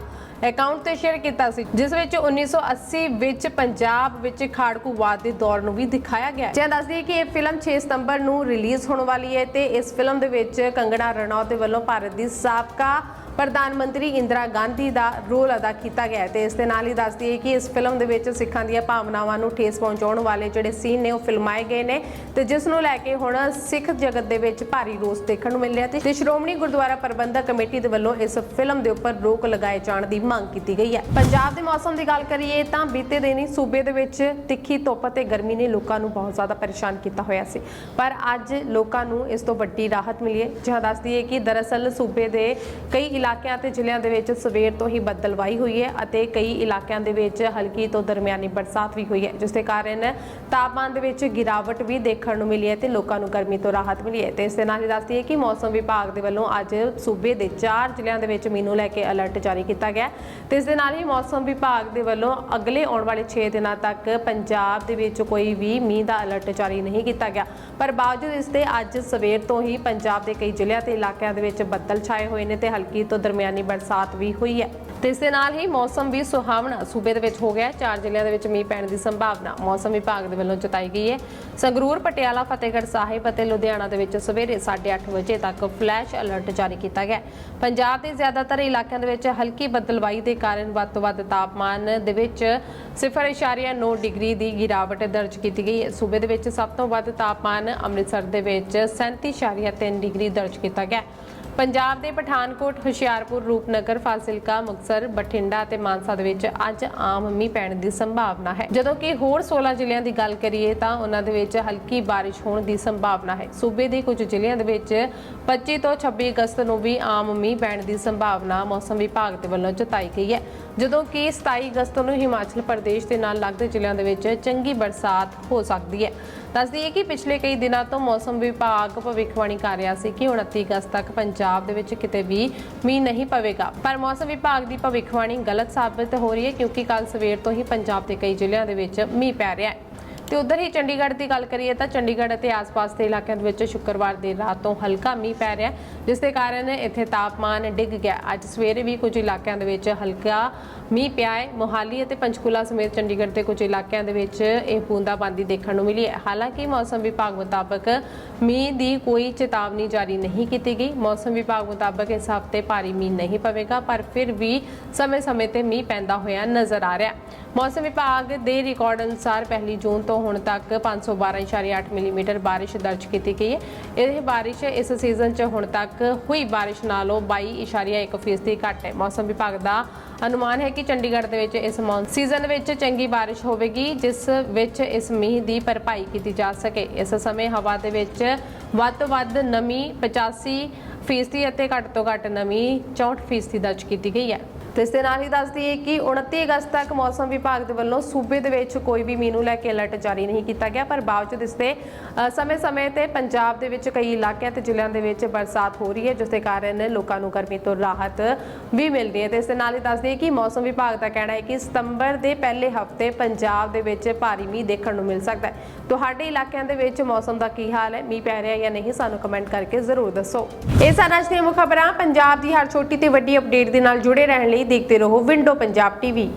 ਅਕਾਊਂਟ ਤੇ ਸ਼ੇਅਰ ਕੀਤਾ ਸੀ, ਜਿਸ ਵਿੱਚ 1980 ਵਿੱਚ ਪੰਜਾਬ ਵਿੱਚ ਖਾੜਕੂਵਾਦ ਦੇ ਦੌਰ ਨੂੰ ਵੀ ਦਿਖਾਇਆ ਗਿਆ ਹੈ। ਜਿਵੇਂ ਦੱਸਦੀ ਹੈ ਕਿ ਇਹ ਫਿਲਮ 6 ਸਤੰਬਰ ਨੂੰ ਰਿਲੀਜ਼ ਹੋਣ ਵਾਲੀ ਹੈ ਤੇ ਇਸ ਫਿਲਮ ਦੇ ਵਿੱਚ ਕੰਗਣਾ ਰਣੌਤ ਦੇ ਵੱਲੋਂ ਭਾਰਤ ਦੀ ਸਾਬਕਾ ਪ੍ਰਧਾਨ ਮੰਤਰੀ ਇੰਦਰਾ ਗਾਂਧੀ ਦਾ ਰੋਲ ਅਦਾ ਕੀਤਾ ਗਿਆ ਹੈ ਤੇ ਇਸ ਦੇ ਨਾਲ ਹੀ ਦੱਸਦੀ ਹੈ ਕਿ ਇਸ ਫਿਲਮ ਦੇ ਵਿੱਚ ਸਿੱਖਾਂ ਦੀਆਂ ਭਾਵਨਾਵਾਂ ਨੂੰ ਠੇਸ ਪਹੁੰਚਾਉਣ ਵਾਲੇ ਜਿਹੜੇ ਸੀਨ ਨੇ ਉਹ ਫਿਲਮਾਏ ਗਏ ਨੇ ਤੇ ਜਿਸ ਨੂੰ ਲੈ ਕੇ ਹੁਣ ਸਿੱਖ ਜਗਤ ਦੇ ਵਿੱਚ ਭਾਰੀ ਰੋਸ ਦੇਖਣ ਨੂੰ ਮਿਲ ਰਿਹਾ ਤੇ ਸ਼੍ਰੋਮਣੀ ਗੁਰਦੁਆਰਾ ਪ੍ਰਬੰਧਕ ਕਮੇਟੀ ਦੇ ਵੱਲੋਂ ਇਸ ਫਿਲਮ ਦੇ ਉੱਪਰ ਰੋਕ ਲਗਾਏ ਜਾਣ ਦੀ ਮੰਗ ਕੀਤੀ ਗਈ ਹੈ। ਪੰਜਾਬ ਦੇ ਮੌਸਮ ਦੀ ਗੱਲ ਕਰੀਏ ਤਾਂ ਬੀਤੇ ਦਿਨ ਹੀ ਸੂਬੇ ਦੇ ਵਿੱਚ ਤਿੱਖੀ ਧੁੱਪ ਅਤੇ ਗਰਮੀ ਨੇ ਲੋਕਾਂ ਨੂੰ ਬਹੁਤ ਜ਼ਿਆਦਾ ਪਰੇਸ਼ਾਨ ਕੀਤਾ ਹੋਇਆ ਸੀ। ਪਰ ਅੱਜ ਲੋਕਾਂ ਨੂੰ ਇਸ ਤੋਂ ਵੱਡੀ ਰਾਹਤ ਮਿਲੀ ਹੈ। ਜਿਹਾਂ ਦੱਸਦੀ ਹੈ ਕਿ ਦਰਅਸਲ ਸੂਬੇ ਦੇ ਕਈ ਇਲਾਕਿਆਂ ਤੇ ਜ਼ਿਲ੍ਹਿਆਂ ਦੇ ਵਿੱਚ ਸਵੇਰ ਤੋਂ ਹੀ ਬੱਦਲਵਾਈ ਹੋਈ ਹੈ ਅਤੇ ਕਈ ਇਲਾਕਿਆਂ ਦੇ ਵਿੱਚ ਹਲਕੀ ਤੋਂ ਦਰਮਿਆਨੀ ਬਰਸਾਤ ਵੀ ਹੋਈ ਹੈ, ਜਿਸ ਦੇ ਕਾਰਨ ਤਾਪਮਾਨ ਦੇ ਵਿੱਚ ਗਿਰਾਵਟ ਵੀ ਦੇਖਣ ਨੂੰ ਮਿਲੀ ਹੈ ਤੇ ਲੋਕਾਂ ਨੂੰ ਗਰਮੀ ਤੋਂ ਰਾਹਤ ਮਿਲੀ ਹੈ। ਤੇ ਇਸ ਦੇ ਨਾਲ ਹੀ ਦੱਸਦੀ ਹੈ ਕਿ ਮੌਸਮ ਵਿਭਾਗ ਦੇ ਵੱਲੋਂ ਅੱਜ ਸੂਬੇ ਦੇ ਚਾਰ ਜ਼ਿਲ੍ਹਿਆਂ ਦੇ ਵਿੱਚ ਮੀਂਹ ਨੂੰ ਲੈ ਕੇ ਅਲਰਟ ਜਾਰੀ ਕੀਤਾ ਗਿਆ ਹੈ। ਤੇ ਇਸ ਦੇ ਨਾਲ ਹੀ ਮੌਸਮ ਵਿਭਾਗ ਦੇ ਵੱਲੋਂ ਅਗਲੇ ਆਉਣ ਵਾਲੇ 6 ਦਿਨਾਂ ਤੱਕ ਪੰਜਾਬ ਦੇ ਵਿੱਚ ਕੋਈ ਵੀ ਮੀਂਹ ਦਾ ਅਲਰਟ ਜਾਰੀ ਨਹੀਂ ਕੀਤਾ ਗਿਆ। ਪਰ ਬਾਵਜੂਦ ਇਸ ਦੇ ਅੱਜ ਸਵੇਰ ਤੋਂ ਹੀ ਪੰਜਾਬ ਦੇ ਕਈ ਜ਼ਿਲ੍ਹਿਆਂ ਤੇ ਇਲਾਕਿਆਂ ਦੇ ਵਿੱਚ ਬੱਦਲ ਛਾਏ ਹੋਏ ਨੇ ਤੇ ਹਲਕੀ ਤੋਂ ਦਰਮਿਆਨੀ ਬਰਸਾਤ ਵੀ ਹੋਈ ਹੈ। ਤੇ ਇਸ ਦੇ ਨਾਲ ਹੀ ਮੌਸਮ ਵੀ ਸੁਹਾਵਣਾ ਸੂਬੇ ਦੇ ਵਿੱਚ ਹੋ ਗਿਆ ਹੈ। ਚਾਰ ਜ਼ਿਲ੍ਹਿਆਂ ਦੇ ਵਿੱਚ ਮੀਂਹ ਪੈਣ ਦੀ ਸੰਭਾਵਨਾ ਮੌਸਮ ਵਿਭਾਗ ਦੇ ਵੱਲੋਂ ਜਤਾਈ ਗਈ ਹੈ। ਸੰਗਰੂਰ, ਪਟਿਆਲਾ, ਫਤਿਹਗੜ੍ਹ ਸਾਹਿਬ ਅਤੇ ਲੁਧਿਆਣਾ ਦੇ ਵਿੱਚ ਸਵੇਰੇ 8:30 ਵਜੇ ਤੱਕ ਫਲੈਸ਼ ਅਲਰਟ ਜਾਰੀ ਕੀਤਾ ਗਿਆ ਪੰਜਾਬ ਦੇ ਜ਼ਿਆਦਾਤਰ ਇਲਾਕਿਆਂ ਦੇ ਵਿੱਚ ਹਲਕੀ ਬਦਲਵਾਈ ਦੇ ਕਾਰਨ ਵੱਧ ਤੋਂ ਵੱਧ ਤਾਪਮਾਨ ਦੇ ਵਿੱਚ 0.9 ਡਿਗਰੀ ਦੀ ਗਿਰਾਵਟ ਦਰਜ ਕੀਤੀ ਗਈ ਹੈ। ਸੂਬੇ ਦੇ ਵਿੱਚ ਸਭ ਤੋਂ ਵੱਧ ਤਾਪਮਾਨ ਅੰਮ੍ਰਿਤਸਰ ਦੇ ਵਿੱਚ 37.3 ਡਿਗਰੀ ਦਰਜ ਕੀਤਾ ਗਿਆ ਪੰਜਾਬ ਦੇ ਪਠਾਨਕੋਟ, ਹੁਸ਼ਿਆਰਪੁਰ, ਰੂਪਨਗਰ, ਫਾਜ਼ਿਲਕਾ ਮੁਕਸਰ ਬਠਿੰਡਾ ਅਤੇ ਮਾਨਸਾ ਦੇ ਵਿੱਚ ਅੱਜ ਆਮ ਮੀਂਹ ਪੈਣ ਦੀ ਸੰਭਾਵਨਾ ਹੈ। ਜਦੋਂ ਕਿ ਹੋਰ 16 ਜ਼ਿਲ੍ਹਿਆਂ ਦੀ ਗੱਲ ਕਰੀਏ ਤਾਂ ਉਹਨਾਂ ਦੇ ਵਿੱਚ ਹਲਕੀ ਬਾਰਿਸ਼ ਹੋਣ ਦੀ ਸੰਭਾਵਨਾ ਹੈ। ਸੂਬੇ ਦੇ ਕੁਝ ਜ਼ਿਲ੍ਹਿਆਂ ਦੇ ਵਿੱਚ 25 ਤੋਂ 26 ਅਗਸਤ ਨੂੰ ਵੀ ਆਮ ਮੀਂਹ ਪੈਣ ਦੀ ਸੰਭਾਵਨਾ ਮੌਸਮ ਵਿਭਾਗ ਦੇ ਵੱਲੋਂ ਜਤਾਈ ਗਈ ਹੈ। ਜਦੋਂ ਕਿ 27 ਅਗਸਤ ਨੂੰ ਹਿਮਾਚਲ ਪ੍ਰਦੇਸ਼ ਦੇ ਨਾਲ ਲੱਗਦੇ ਜ਼ਿਲ੍ਹਿਆਂ ਦੇ ਵਿੱਚ ਚੰਗੀ ਬਰਸਾਤ ਹੋ ਸਕਦੀ ਹੈ। ਦੱਸਦੀ ਹੈ ਕਿ ਪਿਛਲੇ ਕਈ ਦਿਨਾਂ ਤੋਂ ਮੌਸਮ ਵਿਭਾਗ ਭਵਿੱਖਬਾਣੀ ਕਰ ਰਿਹਾ ਸੀ ਕਿ 29 ਅਗਸਤ ਤੱਕ ਪੰਜਾਬ ਦੇ ਵਿੱਚ ਕਿਤੇ ਵੀ ਮੀਂਹ ਨਹੀਂ ਪਵੇਗਾ। ਪਰ ਮੌਸਮ ਵਿਭਾਗ ਦੀ ਭਵਿੱਖਬਾਣੀ ਗਲਤ ਸਾਬਤ ਹੋ ਰਹੀ ਹੈ ਕਿਉਂਕਿ ਕੱਲ ਸਵੇਰ ਤੋਂ ਹੀ ਪੰਜਾਬ ਦੇ ਕਈ ਜ਼ਿਲ੍ਹਿਆਂ ਦੇ ਵਿੱਚ ਮੀਂਹ ਪੈ ਰਿਹਾ ਹੈ। ਤੇ ਉਧਰ ਹੀ ਚੰਡੀਗੜ੍ਹ ਦੀ ਗੱਲ ਕਰੀਏ ਤਾਂ ਚੰਡੀਗੜ੍ਹ ਅਤੇ ਆਸ-ਪਾਸ ਦੇ ਇਲਾਕਿਆਂ ਦੇ ਵਿੱਚ ਸ਼ੁੱਕਰਵਾਰ ਦੇਰ ਰਾਤ ਤੋਂ ਹਲਕਾ ਮੀਂਹ ਪੈ ਰਿਹਾ ਹੈ, ਜਿਸ ਦੇ ਕਾਰਨ ਇੱਥੇ ਤਾਪਮਾਨ ਡਿੱਗ ਗਿਆ ਅੱਜ ਸਵੇਰੇ ਵੀ ਕੁਝ ਇਲਾਕਿਆਂ ਦੇ ਵਿੱਚ ਹਲਕਾ ਮੀਂਹ ਪਿਆ ਹੈ। ਮੋਹਾਲੀ ਅਤੇ ਪੰਚਕੂਲਾ ਸਮੇਤ ਚੰਡੀਗੜ੍ਹ ਦੇ ਕੁਝ ਇਲਾਕਿਆਂ ਦੇ ਵਿੱਚ ਇਹ ਬੂੰਦਾਬਾਂਦੀ ਦੇਖਣ ਨੂੰ ਮਿਲੀ ਹੈ। ਹਾਲਾਂਕਿ ਮੌਸਮ ਵਿਭਾਗ ਮੁਤਾਬਕ ਮੀਂਹ ਦੀ ਕੋਈ ਚੇਤਾਵਨੀ ਜਾਰੀ ਨਹੀਂ ਕੀਤੀ ਗਈ। ਮੌਸਮ ਵਿਭਾਗ ਮੁਤਾਬਕ ਇਸ ਹਫ਼ਤੇ ਭਾਰੀ ਮੀਂਹ ਨਹੀਂ ਪਵੇਗਾ, ਪਰ ਫਿਰ ਵੀ ਸਮੇਂ-ਸਮੇਂ ਤੇ ਮੀਂਹ ਪੈਂਦਾ ਹੋਇਆ ਨਜ਼ਰ ਆ ਰਿਹਾ ਮੌਸਮ ਵਿਭਾਗ ਦੇ ਰਿਕਾਰਡ ਅਨੁਸਾਰ ਪਹਿਲੀ ਜੂਨ ਤੋਂ ਹੁਣ ਤੱਕ 512.8 ਮਿਲੀਮੀਟਰ ਬਾਰਿਸ਼ ਦਰਜ ਕੀਤੀ ਗਈ ਹੈ। ਇਹ ਬਾਰਿਸ਼ ਇਸ ਸੀਜ਼ਨ 'ਚ ਹੁਣ ਤੱਕ ਹੋਈ ਬਾਰਿਸ਼ ਨਾਲੋਂ 22.1 ਫੀਸਦੀ ਘੱਟ ਹੈ। ਮੌਸਮ ਵਿਭਾਗ ਦਾ ਅਨੁਮਾਨ ਹੈ ਕਿ ਚੰਡੀਗੜ੍ਹ ਦੇ ਵਿੱਚ ਇਸ ਮੌਨ ਸੀਜ਼ਨ ਵਿੱਚ ਚੰਗੀ ਬਾਰਿਸ਼ ਹੋਵੇਗੀ, ਜਿਸ ਵਿੱਚ ਇਸ ਮੀਂਹ ਦੀ ਭਰਪਾਈ ਕੀਤੀ ਜਾ ਸਕੇ। ਇਸ ਸਮੇਂ ਹਵਾ ਦੇ ਵਿੱਚ ਵੱਧ ਤੋਂ ਵੱਧ ਨਮੀ 85 ਫੀਸਦੀ ਅਤੇ ਘੱਟ ਤੋਂ ਘੱਟ ਨਮੀ 64 ਫੀਸਦੀ ਦਰਜ ਕੀਤੀ ਗਈ ਹੈ। ਤੇ ਇਸ ਦੇ ਨਾਲ ਹੀ ਦੱਸ ਦਈਏ ਕਿ 29 ਅਗਸਤ ਤੱਕ ਮੌਸਮ ਵਿਭਾਗ ਦੇ ਵੱਲੋਂ ਸੂਬੇ ਦੇ ਵਿੱਚ ਕੋਈ ਵੀ ਮੀਂਹ ਨੂੰ ਲੈ ਕੇ ਅਲਰਟ ਜਾਰੀ ਨਹੀਂ ਕੀਤਾ ਗਿਆ, ਪਰ ਬਾਵਜੂਦ ਇਸ ਦੇ ਸਮੇਂ-ਸਮੇਂ ਤੇ ਪੰਜਾਬ ਦੇ ਵਿੱਚ ਕਈ ਇਲਾਕਿਆਂ ਤੇ ਜ਼ਿਲ੍ਹਿਆਂ ਦੇ ਵਿੱਚ ਬਰਸਾਤ ਹੋ ਰਹੀ ਹੈ, ਜਿਸ ਦੇ ਕਾਰਨ ਲੋਕਾਂ ਨੂੰ ਗਰਮੀ ਤੋਂ ਰਾਹਤ ਵੀ ਮਿਲਦੀ ਹੈ। ਤੇ ਇਸ ਦੇ ਨਾਲ ਹੀ ਦੱਸ ਦਈਏ ਕਿ ਮੌਸਮ ਵਿਭਾਗ ਦਾ ਕਹਿਣਾ ਹੈ ਕਿ ਸਤੰਬਰ ਦੇ ਪਹਿਲੇ ਹਫ਼ਤੇ ਪੰਜਾਬ ਦੇ ਵਿੱਚ ਭਾਰੀ ਮੀਂਹ ਦੇਖਣ ਨੂੰ ਮਿਲ ਸਕਦਾ ਹੈ। ਤੁਹਾਡੇ ਇਲਾਕਿਆਂ ਦੇ ਵਿੱਚ ਮੌਸਮ ਦਾ ਕੀ ਹਾਲ ਹੈ? ਮੀਂਹ ਪੈ ਰਿਹਾ ਜਾਂ ਨਹੀਂ? ਸਾਨੂੰ ਕਮੈਂਟ ਕਰਕੇ ਜ਼ਰੂਰ ਦੱਸੋ। ਇਹ ਸਾਰਾ ਅੱਜ ਦੀਆਂ ਮੁੱਖ ਖਬਰਾਂ ਪੰਜਾਬ ਦੀ ਹਰ ਛੋਟੀ ਤੇ ਵੱਡੀ ਅਪਡੇਟ ਦੇ ਨਾਲ ਜੁੜੇ ਰਹਿਣ ਲਈ ਦੇਖਦੇ ਰਹੋ ਵਿੰਡੋ ਪੰਜਾਬ ਟੀਵੀ।